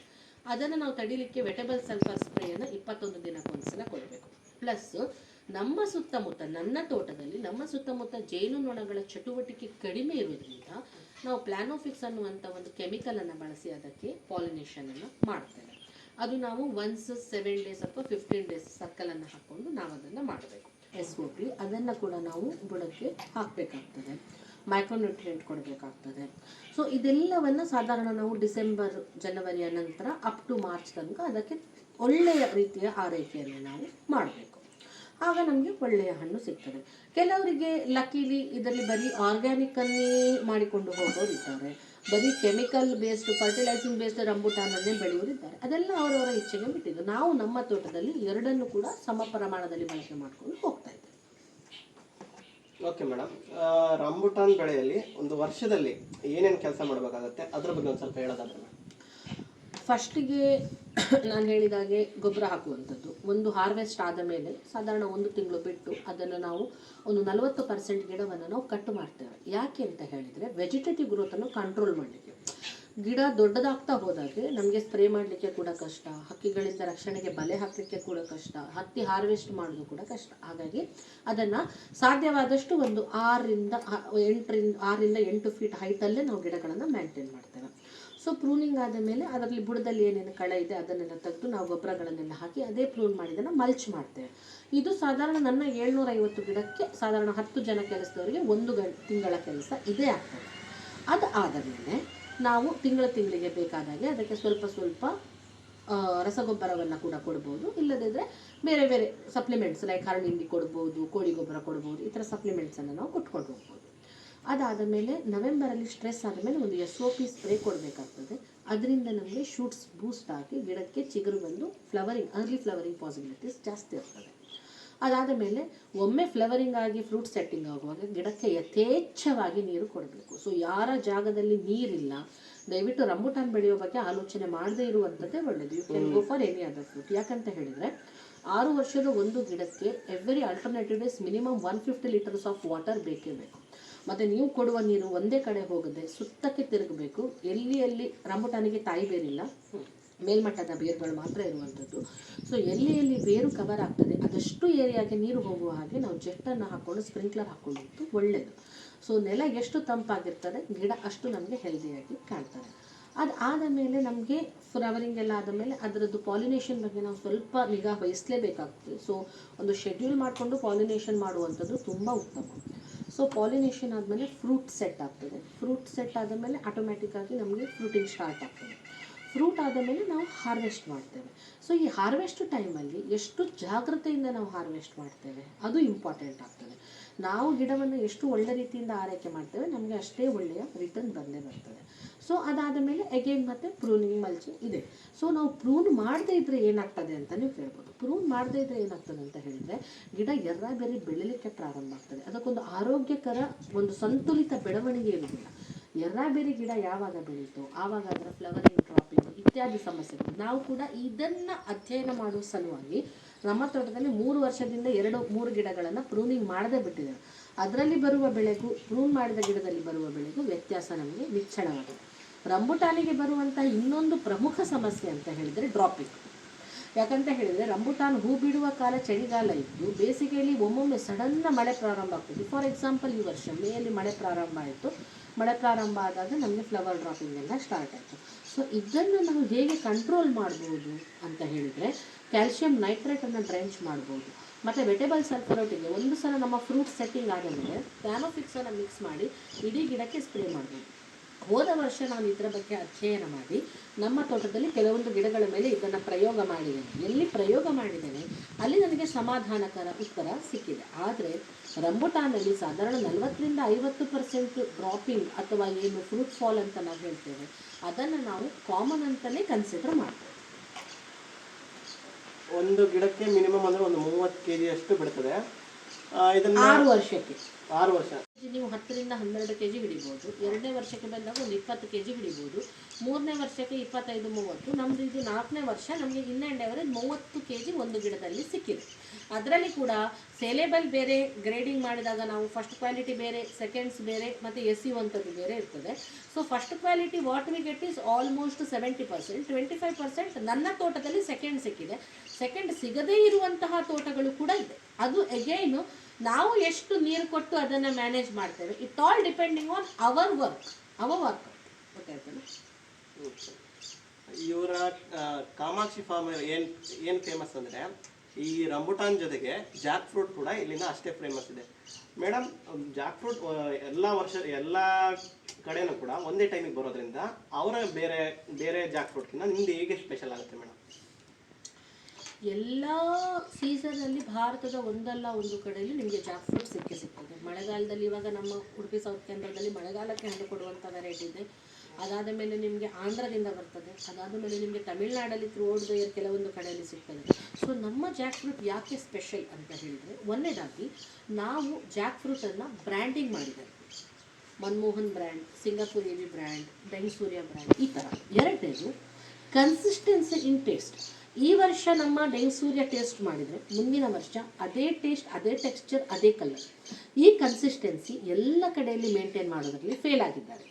ಅದನ್ನು ನಾವು ತಡಿಲಿಕ್ಕೆ ವೆಟಬಲ್ ಸಲ್ಫರ್ ಸ್ಪ್ರೇಯನ್ನು ಇಪ್ಪತ್ತೊಂದು ದಿನಕ್ಕೊಂದ್ಸಲ ಕೊಡಬೇಕು. ಪ್ಲಸ್ ನಮ್ಮ ಸುತ್ತಮುತ್ತ, ನನ್ನ ತೋಟದಲ್ಲಿ ನಮ್ಮ ಸುತ್ತಮುತ್ತ ಜೇನುನೊಣಗಳ ಚಟುವಟಿಕೆ ಕಡಿಮೆ ಇರೋದ್ರಿಂದ ನಾವು ಪ್ಲಾನೋಫಿಕ್ಸ್ ಅನ್ನುವಂಥ ಒಂದು ಕೆಮಿಕಲನ್ನು ಬಳಸಿ ಅದಕ್ಕೆ ಪಾಲಿನೇಷನನ್ನು ಮಾಡ್ತೇವೆ. ಅದು ನಾವು ಒನ್ಸ್ ಸೆವೆನ್ ಡೇಸ್ ಅಥವಾ ಫಿಫ್ಟೀನ್ ಡೇಸ್ ಸರ್ಕಲನ್ನು ಹಾಕ್ಕೊಂಡು ನಾವು ಅದನ್ನು ಮಾಡಬೇಕು. ಎಸ್ ಓ ಪಿ ಅದನ್ನು ಕೂಡ ನಾವು ಬುಡಕ್ಕೆ ಹಾಕಬೇಕಾಗ್ತದೆ. ಮೈಕ್ರೋನ್ಯೂಟ್ರಿಯೆಂಟ್ ಕೊಡಬೇಕಾಗ್ತದೆ. ಸೊ ಇದೆಲ್ಲವನ್ನು ಸಾಧಾರಣ ನಾವು ಡಿಸೆಂಬರ್, ಜನವರಿಯ ನಂತರ ಅಪ್ ಟು ಮಾರ್ಚ್ ತನಕ ಅದಕ್ಕೆ ಒಳ್ಳೆಯ ರೀತಿಯ ಆರೈಕೆಯನ್ನು ನಾವು ಮಾಡಬೇಕು. ಆಗ ನಮಗೆ ಒಳ್ಳೆಯ ಹಣ್ಣು ಸಿಗ್ತದೆ. ಕೆಲವರಿಗೆ ಲಕ್ಕಿಲಿ ಇದರಲ್ಲಿ ಬರೀ ಆರ್ಗ್ಯಾನಿಕನ್ನೇ ಮಾಡಿಕೊಂಡು ಹೋಗೋರು ಇದ್ದಾರೆ. ಬರೀ ಕೆಮಿಕಲ್ ಬೇಸ್ಡ್ ಫರ್ಟಿಲೈಸಿಂಗ್ ಬೇಸ್ಡ್ ರಂಬುಟಾನನ್ನೇ ಬೆಳೆಯೋರು ಇದ್ದಾರೆ. ಅದೆಲ್ಲ ಅವರವರ ಇಚ್ಛೆಗೆ ಬಿಟ್ಟಿದ್ದು ನಾವು ನಮ್ಮ ತೋಟದಲ್ಲಿ ಎರಡನ್ನು ಕೂಡ ಸಮ ಪ್ರಮಾಣದಲ್ಲಿ ಬಳಕೆ ಮಾಡಿಕೊಂಡು ಹೋಗ್ತಾ ಇದ್ದೇವೆ. ಓಕೆ ಮೇಡಮ್ ರಂಬುಟಾನ್ ಬೆಳೆಯಲ್ಲಿ ಒಂದು ವರ್ಷದಲ್ಲಿ ಏನೇನು ಕೆಲಸ ಮಾಡಬೇಕಾಗುತ್ತೆ? ಅದ್ರ ಬಗ್ಗೆ ಒಂದು ಸ್ವಲ್ಪ ಹೇಳೋದಾದ್ರೆ. ಫಸ್ಟಿಗೆ ನಾನು ಹೇಳಿದಾಗೆ ಗೊಬ್ಬರ ಹಾಕುವಂಥದ್ದು. ಒಂದು ಹಾರ್ವೆಸ್ಟ್ ಆದ ಮೇಲೆ ಸಾಧಾರಣ ಒಂದು ತಿಂಗಳು ಬಿಟ್ಟು ಅದನ್ನು ನಾವು ಒಂದು ನಲವತ್ತು ಪರ್ಸೆಂಟ್ ಗಿಡವನ್ನು ನಾವು ಕಟ್ ಮಾಡ್ತೇವೆ. ಯಾಕೆ ಅಂತ ಹೇಳಿದರೆ ವೆಜಿಟೇಟಿವ್ ಗ್ರೋತನ್ನು ಕಂಟ್ರೋಲ್ ಮಾಡಲಿಕ್ಕೆ. ಗಿಡ ದೊಡ್ಡದಾಗ್ತಾ ಹೋದಾಗೆ ನಮಗೆ ಸ್ಪ್ರೇ ಮಾಡಲಿಕ್ಕೆ ಕೂಡ ಕಷ್ಟ, ಹಕ್ಕಿಗಳಿಂದ ರಕ್ಷಣೆಗೆ ಬಲೆ ಹಾಕಲಿಕ್ಕೆ ಕೂಡ ಕಷ್ಟ, ಹತ್ತಿ ಹಾರ್ವೆಸ್ಟ್ ಮಾಡೋದು ಕೂಡ ಕಷ್ಟ. ಹಾಗಾಗಿ ಅದನ್ನು ಸಾಧ್ಯವಾದಷ್ಟು ಒಂದು ಆರರಿಂದ ಎಂಟರಿಂದ, ಆರರಿಂದ ಎಂಟು ಫೀಟ್ ಹೈಟಲ್ಲೇ ನಾವು ಗಿಡಗಳನ್ನು ಮೇಂಟೈನ್ ಮಾಡ್ತೇವೆ. ಸೊ ಪ್ರೂನಿಂಗ್ ಆದ ಮೇಲೆ ಅದರಲ್ಲಿ ಬುಡದಲ್ಲಿ ಏನೇನು ಕಳೆ ಇದೆ ಅದನ್ನೆಲ್ಲ ತೆಗೆದು ನಾವು ಗೊಬ್ಬರಗಳನ್ನೆಲ್ಲ ಹಾಕಿ ಅದೇ ಪ್ರೂನ್ ಮಾಡಿದ್ದನ್ನು ಮಲ್ಚ್ ಮಾಡ್ತೇವೆ. ಇದು ಸಾಧಾರಣ ನನ್ನ ಏಳ್ನೂರೈವತ್ತು ಗಿಡಕ್ಕೆ ಸಾಧಾರಣ ಹತ್ತು ಜನ ಕೆಲಸದವರಿಗೆ ಒಂದು ತಿಂಗಳ ಕೆಲಸ ಇದೇ ಆಗ್ತದೆ. ಅದು ಆದ ಮೇಲೆ ನಾವು ತಿಂಗಳ ತಿಂಗಳಿಗೆ ಬೇಕಾದಾಗೆ ಅದಕ್ಕೆ ಸ್ವಲ್ಪ ಸ್ವಲ್ಪ ರಸಗೊಬ್ಬರವನ್ನು ಕೂಡ ಕೊಡ್ಬೋದು. ಇಲ್ಲದಿದ್ದರೆ ಬೇರೆ ಬೇರೆ ಸಪ್ಲಿಮೆಂಟ್ಸ್ ಲೈಕ್ ಹರಳಿಂಡಿ ಕೊಡ್ಬೋದು, ಕೋಳಿ ಗೊಬ್ಬರ ಕೊಡ್ಬೋದು, ಈ ಥರ ಸಪ್ಲಿಮೆಂಟ್ಸನ್ನು ನಾವು ಕೊಟ್ಕೊಂಡು ಹೋಗ್ಬೋದು. ಅದಾದ ಮೇಲೆ ನವೆಂಬರಲ್ಲಿ ಸ್ಟ್ರೆಸ್ ಆದಮೇಲೆ ಒಂದು ಎಸ್ ಒ ಪಿ ಸ್ಪ್ರೇ ಕೊಡಬೇಕಾಗ್ತದೆ. ಅದರಿಂದ ನಮಗೆ ಶೂಟ್ಸ್ ಬೂಸ್ಟ್ ಆಗಿ ಗಿಡಕ್ಕೆ ಚಿಗುರು ಬಂದು ಫ್ಲವರಿಂಗ್ ಅರ್ಲಿ ಫ್ಲವರಿಂಗ್ ಪಾಸಿಬಿಲಿಟೀಸ್ ಜಾಸ್ತಿ ಇರ್ತದೆ ಅದಾದ ಮೇಲೆ ಒಮ್ಮೆ ಫ್ಲವರಿಂಗ್ ಆಗಿ ಫ್ರೂಟ್ ಸೆಟ್ಟಿಂಗ್ ಆಗುವಾಗ ಗಿಡಕ್ಕೆ ಯಥೇಚ್ಛವಾಗಿ ನೀರು ಕೊಡಬೇಕು. ಸೊ ಯಾರ ಜಾಗದಲ್ಲಿ ನೀರಿಲ್ಲ, ದಯವಿಟ್ಟು ರಂಬುಟಾನ್ ಬೆಳೆಯೋ ಬಗ್ಗೆ ಆಲೋಚನೆ ಮಾಡದೇ ಇರುವಂಥದ್ದೇ ಒಳ್ಳೆಯದು you can go for any other fruit ಯಾಕಂತ ಹೇಳಿದರೆ, ಆರು ವರ್ಷದ ಒಂದು ಗಿಡಕ್ಕೆ every alternative days minimum one fifty litres of water ಬೇಕೇ ಬೇಕು. ಮತ್ತು ನೀವು ಕೊಡುವ ನೀರು ಒಂದೇ ಕಡೆ ಹೋಗದೆ ಸುತ್ತಕ್ಕೆ ತಿರುಗಬೇಕು. ಎಲ್ಲಿ ಎಲ್ಲಿ ರಂಬುಟಾನಿಗೆ ತಾಯಿ ಬೇರಿಲ್ಲ. ಮೇಲ್ಮಟ್ಟದ ಬೇರುಗಳು ಮಾತ್ರ ಇರುವಂಥದ್ದು. ಸೊ ಎಲ್ಲಿ ಎಲ್ಲಿ ಬೇರು ಕವರ್ ಆಗ್ತದೆ, ಅದಷ್ಟು ಏರಿಯಾಗೆ ನೀರು ಹೋಗುವ ಹಾಗೆ ನಾವು ಜೆಟ್ಟನ್ನು ಹಾಕ್ಕೊಂಡು ಸ್ಪ್ರಿಂಕ್ಲರ್ ಹಾಕ್ಕೊಳ್ಳೋದು ಒಳ್ಳೆಯದು ಸೊ ನೆಲ ಎಷ್ಟು ತಂಪಾಗಿರ್ತದೆ, ಗಿಡ ಅಷ್ಟು ನಮಗೆ ಹೆಲ್ದಿಯಾಗಿ ಕಾಣ್ತದೆ. ಅದು ಆದ ಮೇಲೆ ನಮಗೆ ಫ್ಲವರಿಂಗ್ ಎಲ್ಲ ಆದ ಮೇಲೆ ಅದರದ್ದು ಪಾಲಿನೇಷನ್ ಬಗ್ಗೆ ನಾವು ಸ್ವಲ್ಪ ನಿಗಾ ವಹಿಸಲೇಬೇಕಾಗ್ತದೆ. ಸೊ ಒಂದು ಶೆಡ್ಯೂಲ್ ಮಾಡಿಕೊಂಡು ಪಾಲಿನೇಷನ್ ಮಾಡುವಂಥದ್ದು ತುಂಬ ಉತ್ತಮ. ಸೊ ಪಾಲಿನೇಷನ್ ಆದಮೇಲೆ ಫ್ರೂಟ್ ಸೆಟ್ ಆಗ್ತದೆ. ಫ್ರೂಟ್ ಸೆಟ್ ಆದಮೇಲೆ ಆಟೋಮ್ಯಾಟಿಕ್ಕಾಗಿ ನಮಗೆ ಫ್ರೂಟಿಂಗ್ ಸ್ಟಾರ್ಟ್ ಆಗ್ತದೆ. ಫ್ರೂಟ್ ಆದ ಮೇಲೆ ನಾವು ಹಾರ್ವೆಸ್ಟ್ ಮಾಡ್ತೇವೆ. ಸೊ ಈ ಹಾರ್ವೆಸ್ಟ್ ಟೈಮಲ್ಲಿ ಎಷ್ಟು ಜಾಗ್ರತೆಯಿಂದ ನಾವು ಹಾರ್ವೆಸ್ಟ್ ಮಾಡ್ತೇವೆ? ಅದು ಇಂಪಾರ್ಟೆಂಟ್ ಆಗ್ತದೆ. ನಾವು ಗಿಡವನ್ನು ಎಷ್ಟು ಒಳ್ಳೆ ರೀತಿಯಿಂದ ಆರೈಕೆ ಮಾಡ್ತೇವೆ, ನಮಗೆ ಅಷ್ಟೇ ಒಳ್ಳೆಯ ರಿಟರ್ನ್ ಬಂದೇ ಬರ್ತದೆ. ಸೊ ಅದಾದ ಮೇಲೆ ಅಗೇನ್ ಮತ್ತೆ ಪ್ರೂನಿಂಗ್ ಮಲ್ಚಿಂಗ್ ಇದೆ. ಸೊ ನಾವು ಪ್ರೂನ್ ಮಾಡದೇ ಇದ್ದರೆ ಏನಾಗ್ತದೆ ಅಂತ ನೀವು ಕೇಳ್ಬೋದು ಪ್ರೂನ್ ಮಾಡದೇ ಇದ್ದರೆ ಏನಾಗ್ತದೆ ಅಂತ ಹೇಳಿದ್ರೆ, ಗಿಡ ಎರ್ರ ಬೇರೆ ಬೆಳಿಲಿಕ್ಕೆ ಪ್ರಾರಂಭ ಆಗ್ತದೆ. ಅದಕ್ಕೊಂದು ಆರೋಗ್ಯಕರ ಒಂದು ಸಂತುಲಿತ ಬೆಳವಣಿಗೆ ಇರುವುದಿಲ್ಲ ಎರ್ರಾಬೇರಿ ಗಿಡ ಯಾವಾಗ ಬೆಳೀತು, ಆವಾಗ ಅದರ ಫ್ಲವರಿಂಗ್ ಡ್ರಾಪಿಂಗ್ ಇತ್ಯಾದಿ ಸಮಸ್ಯೆಗಳು. ನಾವು ಕೂಡ ಇದನ್ನು ಅಧ್ಯಯನ ಮಾಡುವ ಸಲುವಾಗಿ ನಮ್ಮ ತೋಟದಲ್ಲಿ ಮೂರು ವರ್ಷದಿಂದ ಎರಡು, ಮೂರು ಗಿಡಗಳನ್ನು ಪ್ರೂನಿಂಗ್ ಮಾಡದೇ ಬಿಟ್ಟಿದ್ದೇವೆ. ಅದರಲ್ಲಿ ಬರುವ ಬೆಳೆಗೂ, ಪ್ರೂನ್ ಮಾಡಿದ ಗಿಡದಲ್ಲಿ ಬರುವ ಬೆಳೆಗೂ ವ್ಯತ್ಯಾಸ ನಮಗೆ ನಿಚ್ಚಳವಾಗಿದೆ. ರಂಬುಟಾನಿಗೆ ಬರುವಂಥ ಇನ್ನೊಂದು ಪ್ರಮುಖ ಸಮಸ್ಯೆ ಅಂತ ಹೇಳಿದರೆ ಡ್ರಾಪಿಂಗ್. ಯಾಕಂತ ಹೇಳಿದರೆ ರಂಬುಟಾನ್ ಹೂ ಬಿಡುವ ಕಾಲ ಚಳಿಗಾಲ ಇದ್ದು ಬೇಸಿಗೆಯಲ್ಲಿ ಒಮ್ಮೊಮ್ಮೆ ಸಡನ್ನ ಮಳೆ ಪ್ರಾರಂಭ ಆಗ್ತದೆ. ಫಾರ್ ಎಕ್ಸಾಂಪಲ್ ಈ ವರ್ಷ ಮೇಯಲ್ಲಿ ಮಳೆ ಪ್ರಾರಂಭ ಆಯಿತು. ಮಳೆ ಪ್ರಾರಂಭ ಆದಾಗ ನಮಗೆ ಫ್ಲವರ್ ಡ್ರಾಪಿಂಗ್ ಎಲ್ಲ ಸ್ಟಾರ್ಟ್ ಆಯಿತು. ಸೊ ಇದನ್ನು ನಾವು ಹೇಗೆ ಕಂಟ್ರೋಲ್ ಮಾಡ್ಬೋದು ಅಂತ ಹೇಳಿದರೆ ಕ್ಯಾಲ್ಶಿಯಂ ನೈಟ್ರೇಟನ್ನು ಡ್ರೆಂಚ್ ಮಾಡ್ಬೋದು. ಮತ್ತು ವೆಟೇಬಲ್ ಸಲ್ಫರೋಟಿಗೆ ಒಂದು ಸಲ ನಮ್ಮ ಫ್ರೂಟ್ ಸೆಟ್ಟಿಂಗ್ ಆದ ಮೇಲೆ ಪ್ಯಾನೋಫಿಕ್ಸನ್ನು ಮಿಕ್ಸ್ ಮಾಡಿ, ಇಡೀ ಗಿಡಕ್ಕೆ ಸ್ಪ್ರೇ ಮಾಡ್ಬೋದು. ಹೋದ ವರ್ಷ ನಾನು ಇದರ ಬಗ್ಗೆ ಅಧ್ಯಯನ ಮಾಡಿ ನಮ್ಮ ತೋಟದಲ್ಲಿ ಕೆಲವೊಂದು ಗಿಡಗಳ ಮೇಲೆ ಇದನ್ನು ಪ್ರಯೋಗ ಮಾಡಿದ್ದೇನೆ ಎಲ್ಲಿ ಪ್ರಯೋಗ ಮಾಡಿದ್ದೇನೆ ಅಲ್ಲಿ ನನಗೆ ಸಮಾಧಾನಕರ ಉತ್ತರ ಸಿಕ್ಕಿದೆ. ಆದರೆ ರಂಬುಟಾನಲ್ಲಿ ಸಾಧಾರಣ ನಲವತ್ತರಿಂದ ಐವತ್ತು ಪರ್ಸೆಂಟ್ ಡ್ರಾಪಿಂಗ್ ಅಥವಾ ಏನು ಫ್ರೂಟ್ ಫಾಲ್ ಅಂತ ನಾವು ಹೇಳ್ತೇವೆ ಅದನ್ನು ನಾವು ಕಾಮನ್ ಅಂತಲೇ ಕನ್ಸಿಡರ್ ಮಾಡ್ತೇವೆ. ಒಂದು ಗಿಡಕ್ಕೆ ಮಿನಿಮಮ್ ಅಂದ್ರೆ ಒಂದು ಮೂವತ್ತು ಕೆ ಅಷ್ಟು ಬಿಡ್ತದೆ ಇದನ್ನ ಆರು ವರ್ಷಕ್ಕೆ. ಆರು ವರ್ಷ. ನೀವು ಹತ್ತರಿಂದ ಹನ್ನೆರಡು ಕೆ ಜಿ ಹಿಡಿಬೋದು. ಎರಡನೇ ವರ್ಷಕ್ಕೆ ಬಂದಾಗ ಒಂದು ಇಪ್ಪತ್ತು ಕೆ ಜಿ ಹಿಡಿಬೋದು. ಮೂರನೇ ವರ್ಷಕ್ಕೆ ಇಪ್ಪತ್ತೈದು, ಮೂವತ್ತು. ನಮ್ಮದು ಇದು ನಾಲ್ಕನೇ ವರ್ಷ. ನಮಗೆ ಇನ್ ಆ್ಯಂಡ್ ಎವರೇಜ್ ಮೂವತ್ತು ಕೆ ಜಿ ಒಂದು ಗಿಡದಲ್ಲಿ ಸಿಕ್ಕಿದೆ. ಅದರಲ್ಲಿ ಕೂಡ ಸೇಲೇಬಲ್ ಬೇರೆ ಗ್ರೇಡಿಂಗ್ ಮಾಡಿದಾಗ ನಾವು ಫಸ್ಟ್ ಕ್ವಾಲಿಟಿ ಬೇರೆ ಸೆಕೆಂಡ್ಸ್ ಬೇರೆ, ಮತ್ತು ಅಂತದ್ದು ಬೇರೆ ಇರ್ತದೆ. So first quality what we get is almost seventy percent twenty five percent ನನ್ನ ತೋಟದಲ್ಲಿ ಸೆಕೆಂಡ್ ಸಿಕ್ಕಿದೆ. ಸೆಕೆಂಡ್ ಸಿಗದೇ ಇರುವಂತಹ ತೋಟಗಳು ಕೂಡ ಇದೆ. ಅದು ಎಗೈನು ನಾವು ಎಷ್ಟು ನೀರು ಕೊಟ್ಟು ಅದನ್ನು ಮ್ಯಾನೇಜ್ ಮಾಡ್ತೇವೆ. It all depending on our work our work ಗೊತ್ತಾಯ್ತಲ್ಲ ಇವರ ಕಾಮಾಕ್ಷಿ ಫಾರ್ಮ್ ಏನ್ ಏನ್ ಫೇಮಸ್ ಅಂದ್ರೆ, ಈ ರಂಬುಟಾನ್ ಜೊತೆಗೆ ಜಾಕ್ ಫ್ರೂಟ್ ಕೂಡ ಇಲ್ಲಿಂದ ಅಷ್ಟೇ ಫೇಮಸ್ ಇದೆ. ಮೇಡಮ್ ಜಾಕ್ ಫ್ರೂಟ್ ಎಲ್ಲ ವರ್ಷ, ಎಲ್ಲ ಕಡೆನೂ ಕೂಡ ಒಂದೇ ಟೈಮಿಗೆ ಬರೋದ್ರಿಂದ ಅವರ ಬೇರೆ ಬೇರೆ ಜಾಕ್ ಫ್ರೂಟ್ಗಿಂತ ನಿಮ್ದು ಹೇಗೆ ಸ್ಪೆಷಲ್ ಆಗುತ್ತೆ ಮೇಡಮ್ ಎಲ್ಲ ಸೀಸನಲ್ಲಿ ಭಾರತದ ಒಂದಲ್ಲ ಒಂದು ಕಡೆಯಲ್ಲಿ ನಿಮಗೆ ಜಾಕ್ ಫ್ರೂಟ್ ಸಿಕ್ಕೇ ಸಿಗ್ತದೆ. ಮಳೆಗಾಲದಲ್ಲಿ ಇವಾಗ ನಮ್ಮ ಉಡುಪಿ ಸೌತ್ ಕೇಂದ್ರದಲ್ಲಿ ಮಳೆಗಾಲಕ್ಕೆ ಹಣ್ಣು ಕೊಡುವಂಥ ವೆರೈಟಿ ಇದೆ. ಅದಾದ ಮೇಲೆ ನಿಮಗೆ ಆಂಧ್ರದಿಂದ ಬರ್ತದೆ. ಅದಾದ ಮೇಲೆ ನಿಮಗೆ ತಮಿಳ್ನಾಡಲ್ಲಿ ತ್ರೋಡ್ ಔಟ್ ದ ಇಯರ್ ಕೆಲವೊಂದು ಕಡೆಯಲ್ಲಿ ಸಿಗ್ತದೆ. ಸೊ ನಮ್ಮ ಜಾಕ್ ಫ್ರೂಟ್ ಯಾಕೆ ಸ್ಪೆಷಲ್ ಅಂತ ಹೇಳಿದರೆ, ಒಂದನೇದಾಗಿ ನಾವು ಜಾಕ್ ಫ್ರೂಟನ್ನು ಬ್ರ್ಯಾಂಡಿಂಗ್ ಮಾಡಿದ್ದೇವೆ. ಮನಮೋಹನ್ ಬ್ರ್ಯಾಂಡ್ ಸಿಂಗಾಪುರ್ ಎವಿ ಬ್ರ್ಯಾಂಡ್ ಬೆಂಗ್ಸೂರ್ಯ ಬ್ರ್ಯಾಂಡ್ ಈ ಥರ ಎರಡನೇದು ಕನ್ಸಿಸ್ಟೆನ್ಸಿ ಇನ್ ಟೇಸ್ಟ್ ಈ ವರ್ಷ ನಮ್ಮ ಡೆಂಗ್ಸೂರ್ಯ ಟೇಸ್ಟ್ ಮಾಡಿದರೆ ಮುಂದಿನ ವರ್ಷ ಅದೇ ಟೇಸ್ಟ್, ಅದೇ ಟೆಕ್ಸ್ಚರ್ ಅದೇ ಕಲರ್ ಈ ಕನ್ಸಿಸ್ಟೆನ್ಸಿ ಎಲ್ಲ ಕಡೆಯಲ್ಲಿ ಮೇಂಟೈನ್ ಮಾಡೋದರಲ್ಲಿ ಫೇಲ್ ಆಗಿದ್ದಾರೆ.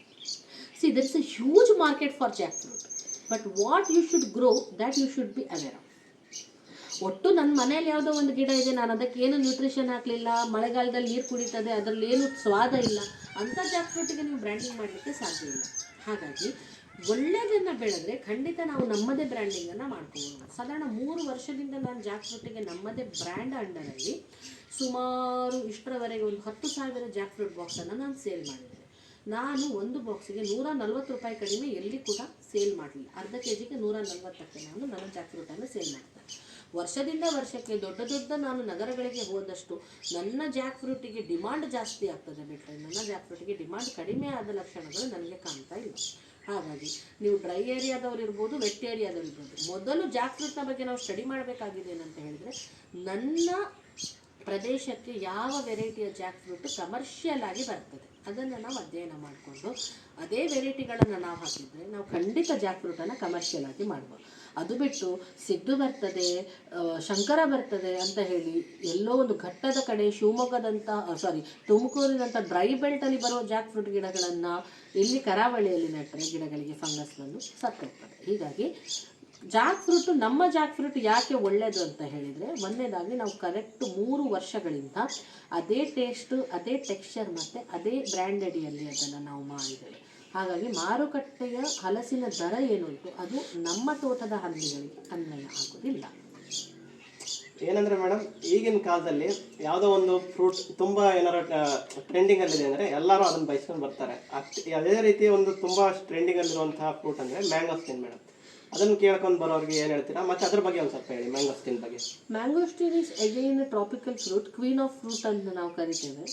See there is a huge market for jackfruit but what you should grow that you should be aware ಒಟ್ಟು ನನ್ನ ಮನೇಲಿ ಯಾವುದೋ ಒಂದು ಗಿಡ ಇದೆ, ನಾನು ಅದಕ್ಕೆ ಏನು ನ್ಯೂಟ್ರಿಷನ್ ಹಾಕಲಿಲ್ಲ, ಮಳೆಗಾಲದಲ್ಲಿ ನೀರು ಕುಡಿತದೆ, ಅದರಲ್ಲಿ ಏನು ಸ್ವಾದ ಇಲ್ಲ ಅಂಥ ಜಾಕ್ ಫ್ರೂಟಿಗೆ ನೀವು ಬ್ರ್ಯಾಂಡಿಂಗ್ ಮಾಡಲಿಕ್ಕೆ ಸಾಧ್ಯ ಇಲ್ಲ. ಹಾಗಾಗಿ ಒಳ್ಳೆಯದನ್ನು ಬೆಳೆದ್ರೆ ಖಂಡಿತ ನಾವು ನಮ್ಮದೇ ಬ್ರ್ಯಾಂಡಿಂಗನ್ನು ಮಾಡ್ಕೋಬೋದು. ಸಾಧಾರಣ ಮೂರು ವರ್ಷದಿಂದ ನಾನು ಜಾಕ್ ಫ್ರೂಟಿಗೆ ನಮ್ಮದೇ ಬ್ರ್ಯಾಂಡ್ ಅಂಡರಲ್ಲಿ ಸುಮಾರು ಇಷ್ಟರವರೆಗೆ ಒಂದು ಹತ್ತು ಸಾವಿರ ಜಾಕ್ ಫ್ರೂಟ್ ಬಾಕ್ಸನ್ನು ನಾನು ಸೇಲ್ ಮಾಡಿದ್ದೆ. ನಾನು ಒಂದು ಬಾಕ್ಸಿಗೆ ನೂರ ನಲ್ವತ್ತು ರೂಪಾಯಿ ಕಡಿಮೆ ಎಲ್ಲಿ ಕೂಡ ಸೇಲ್ ಮಾಡಲಿಲ್ಲ. ಅರ್ಧ ಕೆ ಜಿಗೆ ನೂರ ನಲ್ವತ್ತಕ್ಕೆ ನಾನು ನನ್ನ ಜಾಕ್ ಫ್ರೂಟನ್ನು ಸೇಲ್ ಮಾಡ್ತೇನೆ ವರ್ಷದಿಂದ ವರ್ಷಕ್ಕೆ ದೊಡ್ಡ ದೊಡ್ಡ ನಾನು ನಗರಗಳಿಗೆ ಹೋದಷ್ಟು ನನ್ನ ಜಾಕ್ ಫ್ರೂಟಿಗೆ ಡಿಮಾಂಡ್ ಜಾಸ್ತಿ ಆಗ್ತದೆ ಬಿಟ್ಟರೆ ನನ್ನ ಜಾಕ್ ಫ್ರೂಟಿಗೆ ಡಿಮಾಂಡ್ ಕಡಿಮೆ ಆದ ಲಕ್ಷಣಗಳು ನನಗೆ ಕಾಣ್ತಾ ಇಲ್ಲ. ಹಾಗಾಗಿ ನೀವು ಡ್ರೈ ಏರಿಯಾದವ್ರು ಇರ್ಬೋದು ವೆಟ್ ಏರಿಯಾದವ್ರು ಇರ್ಬೋದು. ಮೊದಲು ಜಾಗೃತ ಬಗ್ಗೆ ನಾವು ಸ್ಟಡಿ ಮಾಡಬೇಕಾಗಿದೆ ಏನಂತ ಹೇಳಿದರೆ, ನನ್ನ ಪ್ರದೇಶಕ್ಕೆ ಯಾವ ವೆರೈಟಿಯ ಜಾಕ್ ಫ್ರೂಟ್ ಕಮರ್ಷಿಯಲ್ ಆಗಿ ಬರ್ತದೆ, ಅದನ್ನು ನಾವು ಅಧ್ಯಯನ ಮಾಡಿಕೊಂಡು, ಅದೇ ವೆರೈಟಿಗಳನ್ನು ನಾವು ಹಾಕಿದರೆ ನಾವು ಖಂಡಿತ ಜಾಕ್ ಫ್ರೂಟನ್ನು ಕಮರ್ಷಿಯಲ್ ಆಗಿ ಮಾಡ್ಬೋದು. ಅದು ಬಿಟ್ಟು ಸಿದ್ದು ಬರ್ತದೆ ಶಂಕರ ಬರ್ತದೆ ಅಂತ ಹೇಳಿ ಎಲ್ಲೋ ಒಂದು ಘಟ್ಟದ ಕಡೆ ಶಿವಮೊಗ್ಗದಂಥ ಸಾರಿ ತುಮಕೂರಿನಂಥ ಡ್ರೈ ಬೆಲ್ಟಲ್ಲಿ ಬರೋ ಜಾಕ್ ಫ್ರೂಟ್ ಗಿಡಗಳನ್ನು ಇಲ್ಲಿ ಕರಾವಳಿಯಲ್ಲಿ ನೆಟ್ಟರೆ ಗಿಡಗಳಿಗೆ ಫಂಗಸ್ ಬಂದು ಸತ್ತೋಗ್ತದೆ. ಹೀಗಾಗಿ ಜಾಕ್ ಫ್ರೂಟ್ ನಮ್ಮ ಜಾಕ್ ಫ್ರೂಟ್ ಯಾಕೆ ಒಳ್ಳೆಯದು ಅಂತ ಹೇಳಿದರೆ ಮೊನ್ನೆದಾಗಿ ನಾವು ಕರೆಕ್ಟ್ ಮೂರು ವರ್ಷಗಳಿಂದ ಅದೇ ಟೇಸ್ಟು ಅದೇ ಟೆಕ್ಸ್ಚರ್ ಮತ್ತು ಅದೇ ಬ್ರ್ಯಾಂಡೆಡಿಯಲ್ಲಿ ಅದನ್ನು ನಾವು ಮಾಡಿದ್ದೇವೆ. ಹಾಗಾಗಿ ಮಾರುಕಟ್ಟೆಯ ಹಲಸಿನ ದರ ಏನುಂಟು ಅದು ನಮ್ಮ ತೋಟದ ಹಣ್ಣಿಗಳಿಗೆ ಅನ್ವಯ ಆಗೋದಿಲ್ಲ ಏನಂದ್ರೆ ಮೇಡಮ್, ಈಗಿನ ಕಾಲದಲ್ಲಿ ಯಾವುದೋ ಒಂದು ಫ್ರೂಟ್ ತುಂಬಾ ಏನಾರ ಟ್ರೆಂಡಿಂಗ್ ಅಲ್ಲಿದೆ ಅಂದ್ರೆ ಎಲ್ಲರೂ ಅದನ್ನ ಬಯಸ್ಕೊಂಡು ಬರ್ತಾರೆ. ಅದೇ ರೀತಿ ಒಂದು ತುಂಬಾ ಟ್ರೆಂಡಿಂಗ್ ಅಲ್ಲಿರುವಂತಹ ಫ್ರೂಟ್ ಅಂದ್ರೆ ಮ್ಯಾಂಗೋಸ್ಟಿನ್ ಮೇಡಮ್. ಅದನ್ನು ಕೇಳ್ಕೊಂಡು ಬರೋರಿಗೆ ಏನು ಹೇಳ್ತೀರಾ? ಮತ್ತೆ ಅದ್ರ ಬಗ್ಗೆ ಒಂದು ಸ್ವಲ್ಪ ಹೇಳಿ ಮ್ಯಾಂಗೋಸ್ಟಿನ್ ಬಗ್ಗೆ. Mangosteen is again tropical fruit queen of fruit ಅಂತ ನಾವು ಕರಿತೇವೆ.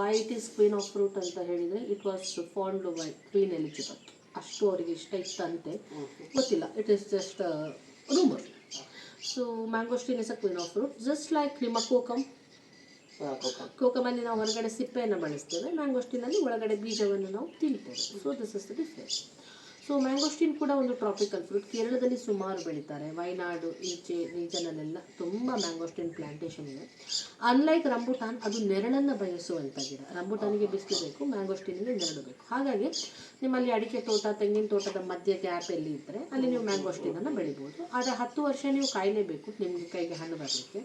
Why it is queen of fruit ಅಂತ ಹೇಳಿದರೆ it was found by queen Elizabeth ಅಷ್ಟು ಅವರಿಗೆ ಇಷ್ಟ ಇತ್ತಂತೆ. ಗೊತ್ತಿಲ್ಲ it is just rumour so mangosteen is a queen of fruit just like ನಿಮ್ಮ ಕೋಕಮ್ ಕೋಕಮಲ್ಲಿ ನಾವು ಹೊರಗಡೆ ಸಿಪ್ಪೆಯನ್ನು ಬಳಸ್ತೇವೆ ಮ್ಯಾಂಗೋಸ್ಟಿನಲ್ಲಿ ಒಳಗಡೆ ಬೀಜವನ್ನು ನಾವು ತಿಂತೇವೆ. So this is the difference so mangosteen ಕೂಡ ಒಂದು ಟ್ರಾಪಿಕಲ್ ಫ್ರೂಟ್ ಕೇರಳದಲ್ಲಿ ಸುಮಾರು ಬೆಳೀತಾರೆ. ವೈನಾಡು ಈಚೆ ರೀಜನಲ್ಲೆಲ್ಲ ತುಂಬ ಮ್ಯಾಂಗೋಸ್ಟೀನ್ ಪ್ಲಾಂಟೇಶನ್ ಇದೆ. ಅನ್ಲೈಕ್ ರಂಬುಟಾನ್ ಅದು ನೆರಳನ್ನು ಬಯಸುವಂಥ ಗಿಡ. ರಂಬುಟಾನಿಗೆ ಬಿಸಿಲು ಬೇಕು ಮ್ಯಾಂಗೋಸ್ಟೀನಿಗೆ ನೆರಳು ಬೇಕು. ಹಾಗಾಗಿ ನಿಮ್ಮಲ್ಲಿ ಅಡಿಕೆ ತೋಟ, ತೆಂಗಿನ ತೋಟದ ಮಧ್ಯ ಗ್ಯಾಪ್ ಎಲ್ಲಿ ಇದ್ದರೆ ಅಲ್ಲಿ ನೀವು ಮ್ಯಾಂಗೋಸ್ಟೀನನ್ನು ಬೆಳಿಬೋದು. ಆದರೆ ಹತ್ತು ವರ್ಷ ನೀವು ಕಾಯಲೇಬೇಕು ನಿಮಗೆ ಕೈಗೆ ಹಣ್ಣು ಬರಲಿಕ್ಕೆ.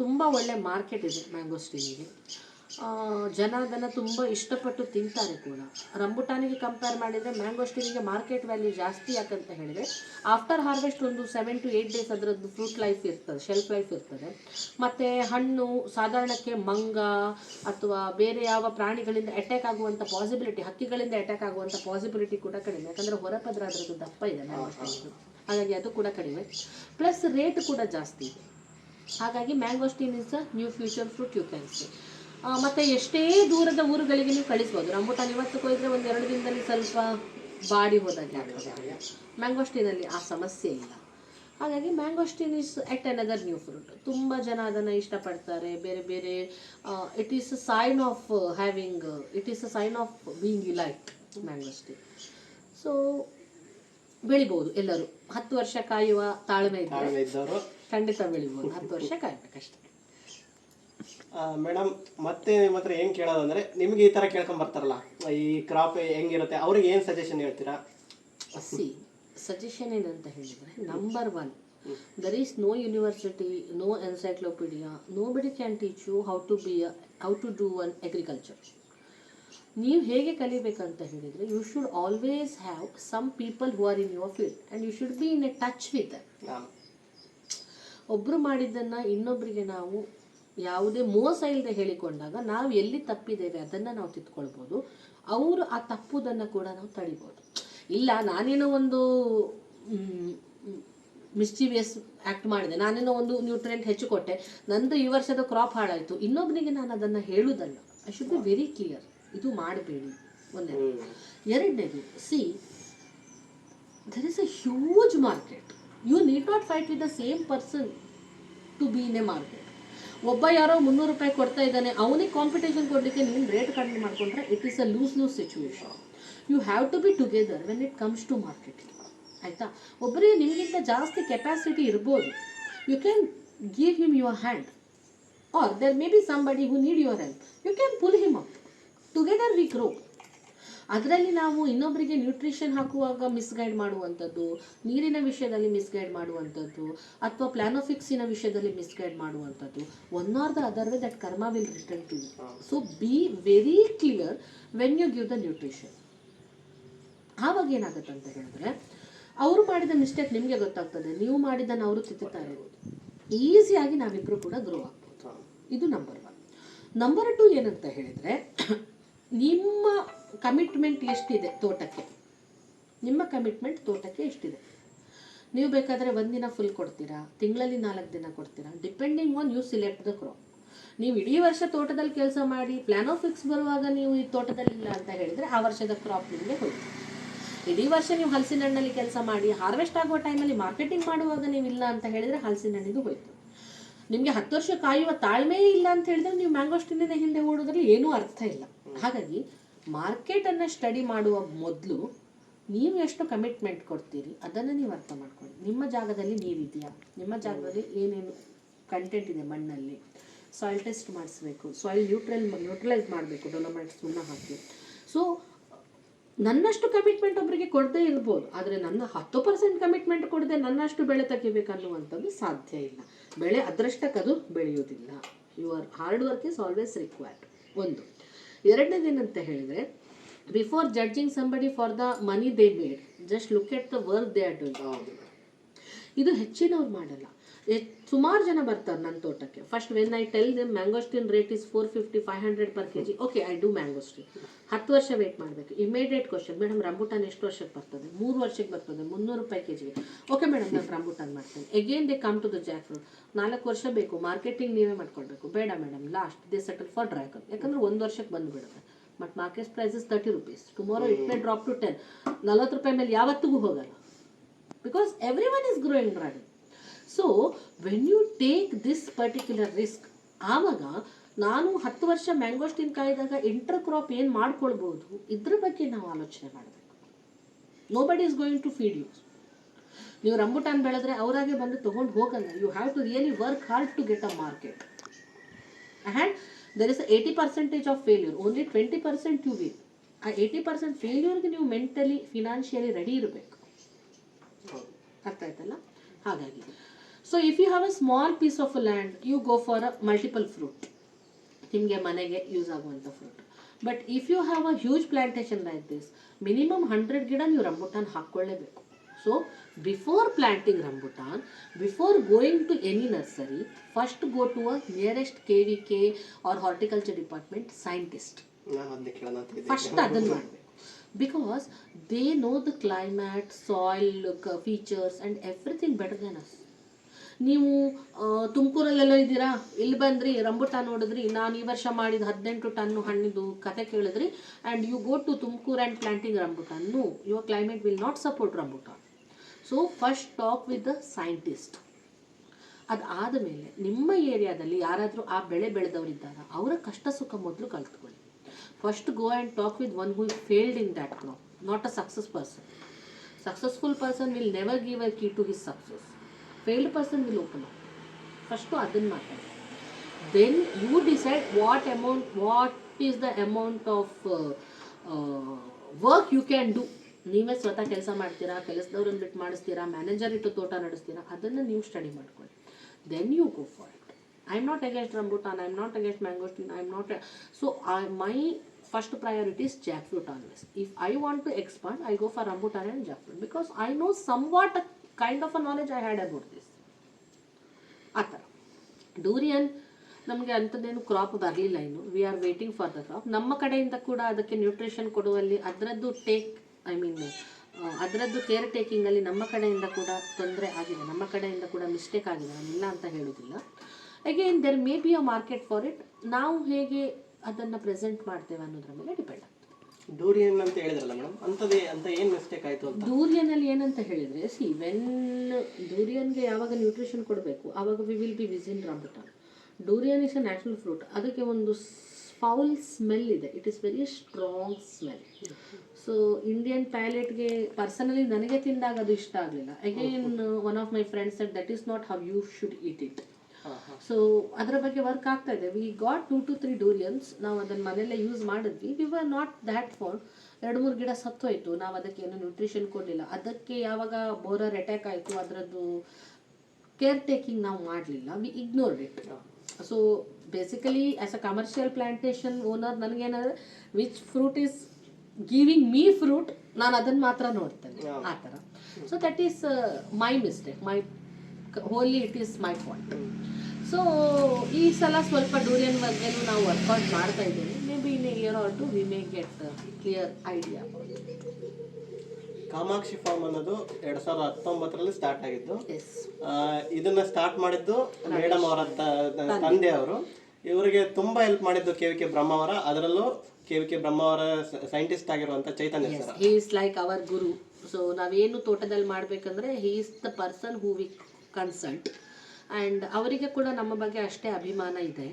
ತುಂಬ ಒಳ್ಳೆ ಮಾರ್ಕೆಟ್ ಇದೆ ಮ್ಯಾಂಗೋಸ್ಟಿನಿಗೆ ಜನ ಅದನ್ನು ತುಂಬ ಇಷ್ಟಪಟ್ಟು ತಿಂತಾರೆ ಕೂಡ. ರಂಬುಟಾನಿಗೆ ಕಂಪೇರ್ ಮಾಡಿದರೆ ಮ್ಯಾಂಗೋಸ್ಟಿನಿಗೆ ಮಾರ್ಕೆಟ್ ವ್ಯಾಲ್ಯೂ ಜಾಸ್ತಿ ಯಾಕಂತ ಹೇಳಿದರೆ ಆಫ್ಟರ್ ಹಾರ್ವೆಸ್ಟ್ ಒಂದು ಸೆವೆನ್ ಟು ಏಯ್ಟ್ ಡೇಸ್ ಅದರದ್ದು ಫ್ರೂಟ್ ಲೈಫ್ ಇರ್ತದೆ ಶೆಲ್ಫ್ ಲೈಫ್ ಇರ್ತದೆ. ಮತ್ತು ಹಣ್ಣು ಸಾಧಾರಣಕ್ಕೆ ಮಂಗ ಅಥವಾ ಬೇರೆ ಯಾವ ಪ್ರಾಣಿಗಳಿಂದ ಅಟ್ಯಾಕ್ ಆಗುವಂಥ ಪಾಸಿಬಿಲಿಟಿ ಹಕ್ಕಿಗಳಿಂದ ಅಟ್ಯಾಕ್ ಆಗುವಂಥ ಪಾಸಿಬಿಲಿಟಿ ಕೂಡ ಕಡಿಮೆ. ಯಾಕಂದರೆ ಹೊರಪದ್ರ ಅದರದ್ದು ದಪ್ಪ ಇದೆ ಹಾಗಾಗಿ ಅದು ಕೂಡ ಕಡಿಮೆ. ಪ್ಲಸ್ ರೇಟ್ ಕೂಡ ಜಾಸ್ತಿ ಇದೆ. ಹಾಗಾಗಿ mangosteen is a new future fruit you can see ಮತ್ತು ಎಷ್ಟೇ ದೂರದ ಊರುಗಳಿಗೆ ನೀವು ಕಳಿಸ್ಬೋದು. ರಂಬುಟಾನ್ ಇವತ್ತು ಕೊಯ್ದರೆ ಒಂದು ಎರಡು ದಿನದಲ್ಲಿ ಸ್ವಲ್ಪ ಬಾಡಿ ಹೋದಾಗೆ ಆಗ್ತದೆ ಮ್ಯಾಂಗೋಸ್ಟೀನಲ್ಲಿ ಆ ಸಮಸ್ಯೆ ಇಲ್ಲ. ಹಾಗಾಗಿ mangosteen is at another new fruit ತುಂಬ ಜನ ಅದನ್ನು ಇಷ್ಟಪಡ್ತಾರೆ. ಬೇರೆ ಬೇರೆ it is a sign of having it is a sign of being like mangosteen so ಬೆಳಿಬೋದು ಎಲ್ಲರೂ. ಹತ್ತು ವರ್ಷ ಕಾಯುವ ತಾಳ್ಮೆ ಇದ್ದಾರೆ ಖಂಡಿತ ಬೆಳಿಬೋದು. ಹತ್ತು ವರ್ಷ ಕಾಯ್ಬೇಕಷ್ಟೆ. ಮೇಡಮ್ ಮತ್ತೆ ನಿಮ್ಮ ಹತ್ರ ಏನು ಕೇಳೋದಂದ್ರೆ ನಿಮಗೆ ಈ ಥರ ಕೇಳ್ಕೊಂಬರ್ತಾರಲ್ಲ ಈ ಕ್ರಾಪ್ ಹೆಂಗಿರುತ್ತೆ ಅವ್ರಿಗೆ ಏನು ಸಜೆಷನ್ ಹೇಳ್ತೀರಾ? ಸಿ ಸಜೆಷನ್ ಏನಂತ ಹೇಳಿದರೆ number one there is no university no encyclopedia nobody can teach you how to be how to do an agriculture ನೀವು ಹೇಗೆ ಕಲಿಬೇಕಂತ ಹೇಳಿದರೆ you should always have some people who are in your field and you should be in a touch with ಒಬ್ಬರು ಮಾಡಿದ್ದನ್ನು ಇನ್ನೊಬ್ಬರಿಗೆ ನಾವು ಯಾವುದೇ ಮೋಸ ಇಲ್ಲದೆ ಹೇಳಿಕೊಂಡಾಗ ನಾವು ಎಲ್ಲಿ ತಪ್ಪಿದ್ದೇವೆ ಅದನ್ನು ನಾವು ತಿದ್ಕೊಳ್ಬೋದು. ಅವರು ಆ ತಪ್ಪುದನ್ನು ಕೂಡ ನಾವು ತಡಿಬೋದು. ಇಲ್ಲ ನಾನೇನೋ ಒಂದು ಮಿಸ್ಚೀವಿಯಸ್ ಆ್ಯಕ್ಟ್ ಮಾಡಿದೆ. ನಾನೇನೋ ಒಂದು ನ್ಯೂಟ್ರಿಯೆಂಟ್ ಹೆಚ್ಚು ಕೊಟ್ಟೆ. ನಂದು ಈ ವರ್ಷದ ಕ್ರಾಪ್ ಹಾಳಾಯಿತು. ಇನ್ನೊಬ್ಬನಿಗೆ ನಾನು ಅದನ್ನು ಹೇಳುವುದಲ್ಲ I should be very clear ಇದು ಮಾಡಬೇಡಿ. ಒಂದನೇ ಎರಡನೇದು see there is a huge market you need not fight with the same person to be in a market. ಒಬ್ಬ ಯಾರೋ ಮುನ್ನೂರು ರೂಪಾಯಿ ಕೊಡ್ತಾ ಇದ್ದಾನೆ ಅವನಿಗೆ ಕಾಂಪಿಟೇಷನ್ ಕೊಡಲಿಕ್ಕೆ ನೀನು ರೇಟ್ ಕಡಿಮೆ ಮಾಡಿಕೊಂಡ್ರೆ it is a lose lose situation you have to be together when it comes to marketing ಆಯಿತಾ? ಒಬ್ಬರಿಗೆ ನಿಮಗಿಂತ ಜಾಸ್ತಿ ಕೆಪಾಸಿಟಿ ಇರ್ಬೋದು. You can give him your hand or there may be somebody who need your help you can pull him up together we grow ಅದರಲ್ಲಿ ನಾವು ಇನ್ನೊಬ್ಬರಿಗೆ nutrition ಹಾಕುವಾಗ misguide ಮಾಡುವಂಥದ್ದು ನೀರಿನ ವಿಷಯದಲ್ಲಿ ಮಿಸ್ಗೈಡ್ ಮಾಡುವಂಥದ್ದು ಅಥವಾ ಪ್ಲಾನೋಫಿಕ್ಸಿನ ವಿಷಯದಲ್ಲಿ ಮಿಸ್ಗೈಡ್ ಮಾಡುವಂಥದ್ದು. One or the other way that karma will return to you so be very clear when you give the nutrition ಆವಾಗ ಏನಾಗುತ್ತೆ ಅಂತ ಹೇಳಿದ್ರೆ ಅವರು ಮಾಡಿದ ಮಿಸ್ಟೇಕ್ ನಿಮಗೆ ಗೊತ್ತಾಗ್ತದೆ. ನೀವು ಮಾಡಿದ್ದನ್ನು ಅವರು ತಿತ್ತಾರೆ ಈಸಿಯಾಗಿ ನಾವಿಬ್ಬರು ಕೂಡ ಗ್ರೋ ಆಗ್ಬೋದು. ಇದು ನಂಬರ್ ಒನ್ ನಂಬರ್ ಟು ಏನಂತ ಹೇಳಿದರೆ ನಿಮ್ಮ ಕಮಿಟ್ಮೆಂಟ್ ಎಷ್ಟಿದೆ ತೋಟಕ್ಕೆ? ನಿಮ್ಮ ಕಮಿಟ್ಮೆಂಟ್ ತೋಟಕ್ಕೆ ಎಷ್ಟಿದೆ? ನೀವು ಬೇಕಾದರೆ ಒಂದಿನ ಫುಲ್ ಕೊಡ್ತೀರಾ? ತಿಂಗಳಲ್ಲಿ ನಾಲ್ಕು ದಿನ ಕೊಡ್ತೀರಾ? Depending on you select the crop ನೀವು ಇಡೀ ವರ್ಷ ತೋಟದಲ್ಲಿ ಕೆಲಸ ಮಾಡಿ ಪ್ಲಾನೋ ಫಿಕ್ಸ್ ಬರುವಾಗ ನೀವು ಈ ತೋಟದಲ್ಲಿ ಇಲ್ಲ ಅಂತ ಹೇಳಿದರೆ ಆ ವರ್ಷದ ಕ್ರಾಪ್ ನಿಮಗೆ ಹೋಯ್ತು. ಇಡೀ ವರ್ಷ ನೀವು ಹಲಸಿನ ಹಣ್ಣಲ್ಲಿ ಕೆಲಸ ಮಾಡಿ ಹಾರ್ವೆಸ್ಟ್ ಆಗುವ ಟೈಮಲ್ಲಿ ಮಾರ್ಕೆಟಿಂಗ್ ಮಾಡುವಾಗ ನೀವು ಇಲ್ಲ ಅಂತ ಹೇಳಿದರೆ ಹಲಸಿನ ಹಣ್ಣಿದು ಹೋಯ್ತು. ನಿಮಗೆ ಹತ್ತು ವರ್ಷ ಕಾಯುವ ತಾಳ್ಮೆಯೇ ಇಲ್ಲ ಅಂತ ಹೇಳಿದ್ರೆ ನೀವು ಮ್ಯಾಂಗೋಸ್ಟಿನ ಹಿಂದೆ ಓಡೋದ್ರಲ್ಲಿ ಏನೂ ಅರ್ಥ ಇಲ್ಲ. ಹಾಗಾಗಿ ಮಾರ್ಕೆಟನ್ನು ಸ್ಟಡಿ ಮಾಡುವ ಮೊದಲು ನೀವು ಎಷ್ಟು ಕಮಿಟ್ಮೆಂಟ್ ಕೊಡ್ತೀರಿ? ಅದನ್ನು ನೀವು ಅರ್ಥ ಮಾಡ್ಕೊಳ್ಳಿ. ನಿಮ್ಮ ಜಾಗದಲ್ಲಿ ನೀರಿದೆಯಾ ನಿಮ್ಮ ಜಾಗದಲ್ಲಿ ಏನೇನು ಕಂಟೆಂಟ್ ಇದೆ ಮಣ್ಣಲ್ಲಿ? ಸಾಯಿಲ್ ಟೆಸ್ಟ್ ಮಾಡಿಸ್ಬೇಕು. ಸಾಯಿಲ್ ನ್ಯೂಟ್ರಲ್ ನ್ಯೂಟ್ರಲೈಸ್ ಮಾಡಬೇಕು. ಡೊಲೊಮೈಟ್ ಸುಣ್ಣ ಹಾಕಿ. ಸೊ ನನ್ನಷ್ಟು ಕಮಿಟ್ಮೆಂಟ್ ಒಬ್ಬರಿಗೆ ಕೊಡದೇ ಇರ್ಬೋದು. ಆದರೆ ನನ್ನ ಹತ್ತು ಪರ್ಸೆಂಟ್ ಕಮಿಟ್ಮೆಂಟ್ ಕೊಡದೆ ನನ್ನಷ್ಟು ಬೆಳೆ ತೆಗಿಬೇಕನ್ನುವಂಥದ್ದು ಸಾಧ್ಯ ಇಲ್ಲ. ಬೆಳೆ ಅದರಷ್ಟಕ್ಕೆ ಅದು ಬೆಳೆಯೋದಿಲ್ಲ your hard work is always required ಒಂದು. ಎರಡನೇದೇನಂತ ಹೇಳಿದರೆ before judging somebody for the money they made just look at the work they are doing ಇದು ಹೆಚ್ಚಿನವ್ರು ಮಾಡಲ್ಲ. ಸುಮಾರು ಜನ ಬರ್ತಾರೆ ನನ್ನ ತೋಟಕ್ಕೆ. First when I tell them mangosteen rate is four fifty five hundred per K G okay I do mangosteen ಹತ್ತು ವರ್ಷ ವೇಟ್ ಮಾಡಬೇಕು. ಇಮಿಡಿಯೇಟ್ ಕ್ವಶನ್ ಮೇಡಮ್ ರಂಬುಟಾನ್ ಎಷ್ಟು ವರ್ಷಕ್ಕೆ ಬರ್ತದೆ? ಮೂರು ವರ್ಷಕ್ಕೆ ಬರ್ತದೆ, ಮುನ್ನೂರು ರೂಪಾಯಿ ಕೆ ಜಿಗೆ ಓಕೆ ಮೇಡಮ್ ನಾನು ರಂಬುಟಾನ್ ಮಾಡ್ತೇನೆ. Again they come to the jackfruit ನಾಲ್ಕು ವರ್ಷ ಬೇಕು ಮಾರ್ಕೆಟಿಂಗ್ ನೀವೇ ಮಾಡ್ಕೊಳ್ಬೇಕು. ಬೇಡ madam last they settle for dragon ಯಾಕಂದ್ರೆ ಒಂದು ವರ್ಷಕ್ಕೆ ಬಂದುಬಿಡುತ್ತೆ. But market price is thirty rupees tomorrow it may drop to ten ನಲ್ವತ್ತು ರೂಪಾಯಿ ಮೇಲೆ ಯಾವತ್ತಿಗೂ ಹೋಗಲ್ಲ. Because everyone is growing dragon so when you take this particular risk ಆವಾಗ ನಾನು ಹತ್ತು ವರ್ಷ ಮ್ಯಾಂಗೋಸ್ಟಿನ್ ಕಾಯ್ದಾಗ ಇಂಟರ್ ಕ್ರಾಪ್ ಏನು ಮಾಡ್ಕೊಳ್ಬೋದು? ಇದ್ರ ಬಗ್ಗೆ ನಾವು ಆಲೋಚನೆ ಮಾಡಬೇಕು. Nobody is going to feed you ನೀವು ರಂಬುಟಾನ್ ಬೆಳೆದ್ರೆ ಅವರಾಗೆ ಬಂದು ತೊಗೊಂಡು ಹೋಗಲ್ಲ. You have to really work hard to get a market and there is eighty percentage of failure only twenty percent you will ಆ ಏಯ್ಟಿ ಪರ್ಸೆಂಟ್ ಫೇಲ್ಯೂರ್ಗೆ ನೀವು mentally financially ready ಇರಬೇಕು. ಅರ್ಥ ಆಯ್ತಲ್ಲ? ಹಾಗಾಗಿ so if you have a small piece of land you go for a multiple fruit ನಿಮಗೆ ಮನೆಗೆ use ಆಗುವಂಥ fruit but if you have a huge plantation like this minimum hundred ಗಿಡ ನೀವು rambutan ಹಾಕ್ಕೊಳ್ಳೇಬೇಕು. So before planting rambutan before going to any nursery first go to a nearest K V K or horticulture department scientist. First ಅದನ್ನು ಮಾಡಬೇಕು. Because they know the climate soil features and everything better than us ನೀವು ತುಮಕೂರಲ್ಲೆಲ್ಲ ಇದ್ದೀರಾ? ಇಲ್ಲಿ ಬಂದ್ರಿ rambutan ನೋಡಿದ್ರಿ. ನಾನು ಈ ವರ್ಷ ಮಾಡಿದ ಹದಿನೆಂಟು ಟನ್ನು ಹಣ್ಣಿದು ಕತೆ ಕೇಳಿದ್ರಿ. And you go to Tumkur and planting rambutan no your climate will not support rambutan so first talk with the scientist ಅದಾದ ಮೇಲೆ ನಿಮ್ಮ ಏರಿಯಾದಲ್ಲಿ ಯಾರಾದರೂ ಆ ಬೆಳೆ ಬೆಳೆದವರಿದ್ದಾರ ಅವರ ಕಷ್ಟ ಸುಖ ಮೊದಲು ಕಲ್ತ್ಕೊಳ್ಳಿ. First go and talk with one who failed in that crop not a success person successful person will never give a key to his success failed person will open up first ಅದನ್ನು ಮಾತಾಡಿ then you decide what amount what is the amount of work you can do ನೀವೇ ಸ್ವತಃ ಕೆಲಸ ಮಾಡ್ತೀರಾ ಕೆಲಸದವ್ರನ್ನ ಬಿಟ್ಟು ಮಾಡಿಸ್ತೀರಾ manager ಇಟ್ಟು ತೋಟ ನಡೆಸ್ತೀರಾ ಅದನ್ನು ನೀವು ಸ್ಟಡಿ ಮಾಡ್ಕೊಳ್ಳಿ. Then you go for it I am not against rambutan I am not against mangosteen I am not so I my first priority is jackfruit always. If I want to expand, I go for rambutan and jackfruit because I know somewhat a of a knowledge I had about this. ಆ ಥರ. Durian ನಮಗೆ ಅಂಥದ್ದೇನು crop ಬರಲಿಲ್ಲ ಇನ್ನು. We are waiting for the crop ನಮ್ಮ ಕಡೆಯಿಂದ ಕೂಡ ಅದಕ್ಕೆ ನ್ಯೂಟ್ರಿಷನ್ ಕೊಡುವಲ್ಲಿ ಅದರದ್ದು ಟೇಕ್ ಐ ಮೀನ್ ಅದರದ್ದು ಕೇರ್ ಟೇಕಿಂಗಲ್ಲಿ ನಮ್ಮ ಕಡೆಯಿಂದ ಕೂಡ ತೊಂದರೆ ಆಗಿದೆ. ನಮ್ಮ ಕಡೆಯಿಂದ ಕೂಡ ಮಿಸ್ಟೇಕ್ ಆಗಿದೆ. ನಾನು ಇಲ್ಲ ಅಂತ ಹೇಳೋದಿಲ್ಲ. Again there may be a market for it ನಾವು ಹೇಗೆ ಅದನ್ನು ಪ್ರೆಸೆಂಟ್ ಮಾಡ್ತೇವೆ ಅನ್ನೋದ್ರ ಮೇಲೆ ಡಿಪೆಂಡ್ ಆಗ್ತದೆ ಡೂರಿಯನ್ ಅಂತ ಹೇಳಿದ್ರಲ್ಲ ಮೇಡಮ್ ಅಂತದೇ ಅಂತ ಏನು ಮಿಸ್ಟೇಕ್ ಆಯಿತು ಅಂತ? ಡೂರಿಯನಲ್ಲಿ ಏನಂತ ಹೇಳಿದರೆ ಸಿ ವೆನ್ ಡೂರಿಯನ್ಗೆ ಯಾವಾಗ ನ್ಯೂಟ್ರಿಷನ್ ಕೊಡಬೇಕು ಆವಾಗ we will be within rambutan durian is a natural fruit ಅದಕ್ಕೆ ಒಂದು ಫೌಲ್ ಸ್ಮೆಲ್ ಇದೆ. It is very strong smell so Indian ಪ್ಯಾಲೆಟ್ಗೆ personally ನನಗೆ ತಿಂದಾಗ ಅದು ಇಷ್ಟ ಆಗಲಿಲ್ಲ. Again one of my friends that is not how you should eat it so ಅದರ ಬಗ್ಗೆ ವರ್ಕ್ ಆಗ್ತಾ ಇದೆ. We got two to three durians ನಾವು ಅದನ್ನು ಮನೆಯಲ್ಲೇ ಯೂಸ್ ಮಾಡಿದ್ವಿ. We were not that for ಎರಡು ಮೂರು ಗಿಡ ಸತ್ತೋಯ್ತು. ನಾವು ಅದಕ್ಕೆ ಏನು ನ್ಯೂಟ್ರಿಷನ್ ಕೊಡಲಿಲ್ಲ. ಅದಕ್ಕೆ ಯಾವಾಗ ಬೋರರ್ ಅಟ್ಯಾಕ್ ಆಯಿತು ಅದರದ್ದು ಕೇರ್ ಟೇಕಿಂಗ್ ನಾವು ಮಾಡಲಿಲ್ಲ. We ignored it so basically as a commercial plantation owner ನನಗೇನಂದರೆ which fruit is giving me fruit ನಾನು ಅದನ್ನು ಮಾತ್ರ ನೋಡ್ತೇನೆ. ಆ ಥರ. So that is my mistake my holy it is my fault so ಈ ಸಲ ಸ್ವಲ್ಪ ಡೂರಿಯನ್ ಬಗ್ಗೆನೂ ನಾವು ವರ್ಕೌಟ್ ಮಾಡ್ತಾ ಇದ್ದೀವಿ. Maybe in year or two we may get clear idea Kamakshi farm ಅನ್ನೋದು ಎರಡ್ ಸಾವಿರದ ಹತ್ತೊಂಬತ್ತರಲ್ಲಿ ಸ್ಟಾರ್ಟ್ ಆಗಿದ್ದು. ಆ, ಇದನ್ನ ಸ್ಟಾರ್ಟ್ ಮಾಡಿದ್ದು ಮೇಡಮ್ ಅವರ ತ- ತಂದೆ. ಅವರು ಇವರಿಗೆ ತುಂಬಾ ಹೆಲ್ಪ್ ಮಾಡಿದ್ದು ಕೆ ವಿ ಕೆ ಬ್ರಹ್ಮಾವರ. ಅದರಲ್ಲೂ K V K Brahmavar scientist ಆಗಿರುವಂತ Chaitanya sir. He is like our guru so ನಾವೇನು ತೋಟದಲ್ಲಿ ಮಾಡ್ಬೇಕಂದ್ರೆ he is the person who we consult and ಅವರಿಗೆ ಕೂಡ ನಮ್ಮ ಬಗ್ಗೆ ಅಷ್ಟೇ ಅಭಿಮಾನ ಇದೆ.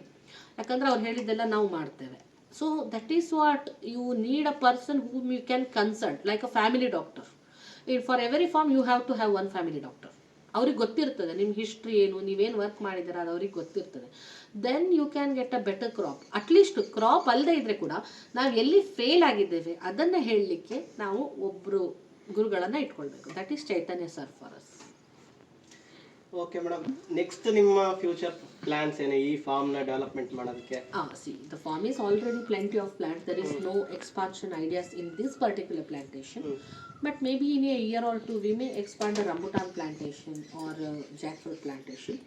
ಯಾಕಂದರೆ ಅವ್ರು ಹೇಳಿದ್ದೆಲ್ಲ ನಾವು ಮಾಡ್ತೇವೆ. So that is what you need a person whom you can consult like a family doctor in for every farm you have to have one family doctor ಅವ್ರಿಗೆ ಗೊತ್ತಿರ್ತದೆ ನಿಮ್ಮ ಹಿಸ್ಟ್ರಿ ಏನು, ನೀವೇನು ವರ್ಕ್ ಮಾಡಿದ್ದೀರ ಅದು ಅವ್ರಿಗೆ ಗೊತ್ತಿರ್ತದೆ. Then you can get a better crop at least crop ಅಲ್ಲದೆ ಇದ್ರೆ ಕೂಡ ನಾವು ಎಲ್ಲಿ ಫೇಲ್ ಆಗಿದ್ದೇವೆ ಅದನ್ನು ಹೇಳಲಿಕ್ಕೆ ನಾವು ಒಬ್ಬರು ಗುರುಗಳನ್ನು ಇಟ್ಕೊಳ್ಬೇಕು. That is Chaitanya sir for us okay madam next ನಿಮ್ಮ ಫ್ಯೂಚರ್ ಪ್ಲಾನ್ಸ್ ಏನು ಈ ಫಾರ್ಮ್ನ ಡೆವಲಪ್ಮೆಂಟ್ ಮಾಡೋದಕ್ಕೆ ಆ ಸಿ the ಫಾರ್ಮ್ is already plenty of plants. There is no expansion ideas in this particular plantation. But maybe in a year or two, we may expand the rambutan plantation or a jackfruit plantation.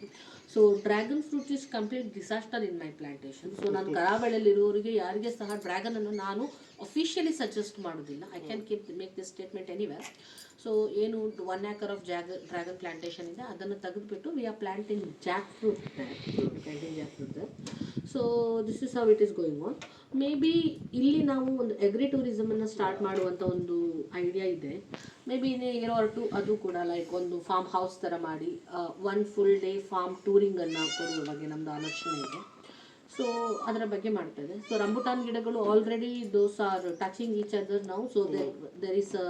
So dragon fruit is complete disaster in my plantation. So ನಾನು ಕರಾವಳಿಯಲ್ಲಿರೋರಿಗೆ ಯಾರಿಗೆ ಸಹ dragon ಅನ್ನು ನಾನು officially suggest ಮಾಡೋದಿಲ್ಲ I can keep make this statement anywhere so ಏನು one acre of ಜಾಗ dragon plantation ಇದೆ. ಅದನ್ನು ತೆಗೆದುಬಿಟ್ಟು we are planting jackfruit planting jackfruit so this is how it is going on maybe ಇಲ್ಲಿ ನಾವು ಒಂದು ಎಗ್ರಿ ಟೂರಿಸಮನ್ನು ಸ್ಟಾರ್ಟ್ ಮಾಡುವಂಥ ಒಂದು ಐಡಿಯಾ ಇದೆ. Maybe in a year or two ಅದು ಕೂಡ ಲೈಕ್ ಒಂದು ಫಾರ್ಮ್ ಹೌಸ್ ಥರ ಮಾಡಿ ಒನ್ ಫುಲ್ ಡೇ ಫಾರ್ಮ್ ಟೂರಿಂಗನ್ನು ಕೊಡುವ ಬಗ್ಗೆ ನಮ್ಮದು ಆಲೋಚನೆ ಇದೆ. ಸೊ ಅದರ ಬಗ್ಗೆ ಮಾಡ್ತಾ ಇದೆ ಸೊ ರಂಬುಟಾನ್ ಗಿಡಗಳು already those are touching each other ನಾವು so there is a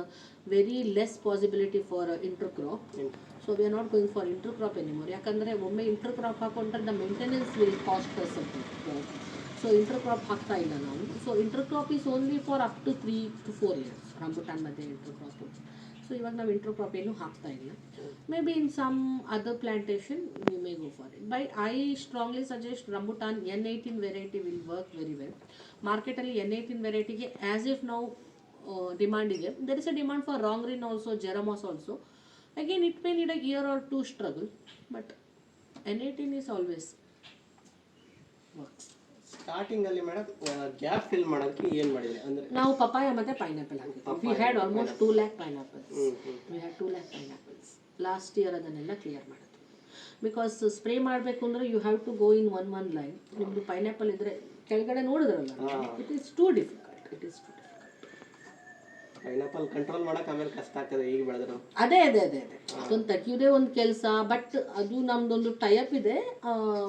very less possibility for intercrop so we are not going for intercrop anymore ಯಾಕಂದರೆ ಒಮ್ಮೆ ಇಂಟರ್ ಕ್ರಾಪ್ ಹಾಕೊಂಡ್ರೆ the maintenance will cost so intercrop ಹಾಕ್ತಾ ಇಲ್ಲ ನಾವು. So intercrop is only for up to three to four years rambutan ಮಧ್ಯೆ intercrop so ಇವಾಗ ನಾವು intercrop ಏನು ಹಾಕ್ತಾ ಇಲ್ಲ. Maybe in some other plantation we may go for it by I strongly suggest rambutan N eighteen variety will work very well ಮಾರ್ಕೆಟಲ್ಲಿ N eighteen ವೆರೈಟಿಗೆ as if ನಾವು demand ಇದೆ. There is a demand for ರಾಂಗ್ರಿನ್ also ಜೆರಮಾಸ್ also again it may need a year or two struggle but N eighteen is always works starting ಅಲ್ಲಿ madam gap fill ಮಾಡೋಕ್ಕೆ ಏನು ಮಾಡಿದ್ರಿ? ಅಂದ್ರೆ ನಾವು papaya ಮತ್ತೆ ಪೈನಾಪಲ್ ಹಾಕಿದ್ವಿ. We had almost two lakh pineapple we had two lakh pineapples last year ಅದನ್ನೆಲ್ಲ clear ಮಾಡಿದ್ವಿ. ಬಿಕಾಸ್ ಸ್ಪ್ರೇ ಮಾಡಬೇಕು ಅಂದರೆ you have to go in one one line ನಿಮ್ಮದು ಪೈನಾಪಲ್ ಇದ್ರೆ ಕೆಳಗಡೆ ನೋಡಿದ್ರಲ್ಲ it is too difficult it is too pineapple control ಮಾಡಕ್ ಆಮೇಲೆ ಕಷ್ಟ ಆಗ್ತದೆ ಈಗ ಬೆಳೆದ್ರು. ಅದೇ ಅದೇ ಅದೇ ಅದೇ. ಅದೊಂದು ತೆಗಿಯೋದೇ ಒಂದು ಕೆಲಸ ಬಟ್ ಅದು ನಮ್ದೊಂದು ಟೈಪ್ ಇದೆ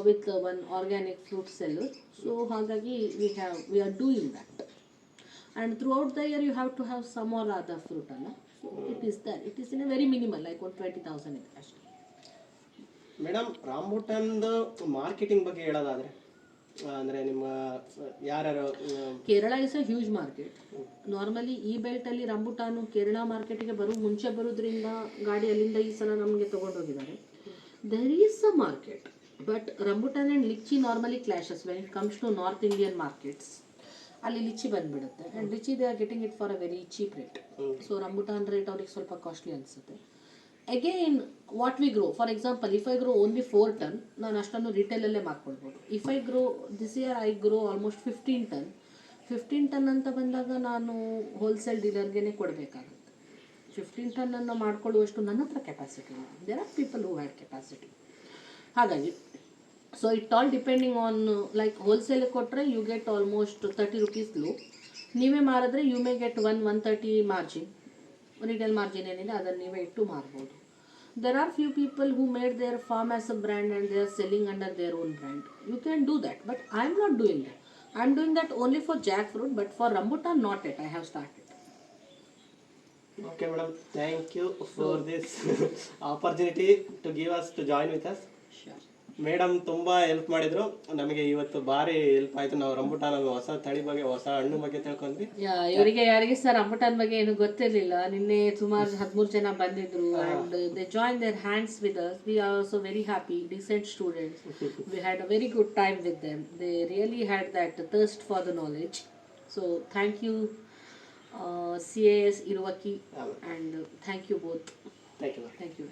with one organic fruit sell so ಹಾಗಾಗಿ we have we are doing that and throughout the year you have to have some or other fruit ಅಲ್ಲ it is that it is in a very minimal like ಒಂದು twenty thousand ಇದೆ ಅಷ್ಟೇ. Madam ರಾಂಬುಟನ್ದು marketing ಬಗ್ಗೆ ಹೇಳೋದಾದ್ರೆ ಅಂದ್ರೆ ನಿಮ್ಮ ಯಾರ್ಯಾರು Kerala is a huge market normally ಈ ಬೆಲ್ಟಲ್ಲಿ ರಂಬುಟಾನು ಕೇರಳ ಮಾರ್ಕೆಟ್ಗೆ ಬರೋ ಮುಂಚೆ ಬರೋದ್ರಿಂದ ಗಾಡಿ ಅಲ್ಲಿಂದ ಈ ಸಲ ನಮಗೆ ತೊಗೊಂಡೋಗಿದ್ದಾರೆ there is a market but rambutan and litchi normally clashes when it comes to north Indian markets ಅಲ್ಲಿ ಲಿಚ್ಚಿ ಬಂದ್ಬಿಡುತ್ತೆ. And litchi they are getting it for a very cheap rate so rambutan rate ಅವ್ರಿಗೆ ಸ್ವಲ್ಪ costly ಅನಿಸುತ್ತೆ. Again what we grow for example if I grow only four ton ನಾನು ಅಷ್ಟನ್ನು ರಿಟೇಲಲ್ಲೇ ಮಾರ್ಕೊಳ್ಬೋದು. If I grow this year I grow almost fifteen ton fifteen ton ಅಂತ ಬಂದಾಗ ನಾನು wholesale ಡೀಲರ್ಗೆ ಕೊಡಬೇಕಾಗುತ್ತೆ. ಫಿಫ್ಟೀನ್ ಟನ್ನನ್ನು ಮಾಡ್ಕೊಳ್ಳುವಷ್ಟು ನನ್ನ ಹತ್ರ capacity there are people who had capacity ಹಾಗಾಗಿ so it all depending on like wholesale ಕೊಟ್ಟರೆ you get almost thirty rupees ಲೂ ನೀವೇ ಮಾರಿದ್ರೆ you may get one one thirty margin retail margin ಏನಿದೆ ಅದನ್ನು ನೀವೇ ಇಟ್ಟು ಮಾರ್ಬೋದು there are few people who made their farm as a brand and they are selling under their own brand you can do that but I am not doing that I am doing that only for jackfruit but for rambutan not yet I have started okay madam thank you for this opportunity to give us to join with us sure Madam ತುಂಬಾ help ಮಾಡಿದ್ರು. ನಮಗೆ ಇವತ್ತು ಭಾರಿ help ಆಯ್ತು. ನಾವು rambutan ಹೊಸ ತಳಿ ಬಗ್ಗೆ ಹೊಸ ಹಣ್ಣು ಬಗ್ಗೆ ತಿಳ್ಕೊಂಡ್ವಿ. ಇವರಿಗೆ ಯಾರಿಗೆ ಸರ್ ರಂಬುಟಾನ್ ಬಗ್ಗೆ ಏನು ಗೊತ್ತಿರಲಿಲ್ಲ. ನಿನ್ನೆ ಸುಮಾರು ಹದಿಮೂರು ಜನ ಬಂದಿದ್ರು and they join their hands with us we are also very happy decent students we had a very good time with them they really had that thirst for the knowledge so thank you C A S ಇರುವಕಿ and thank you both thank you thank you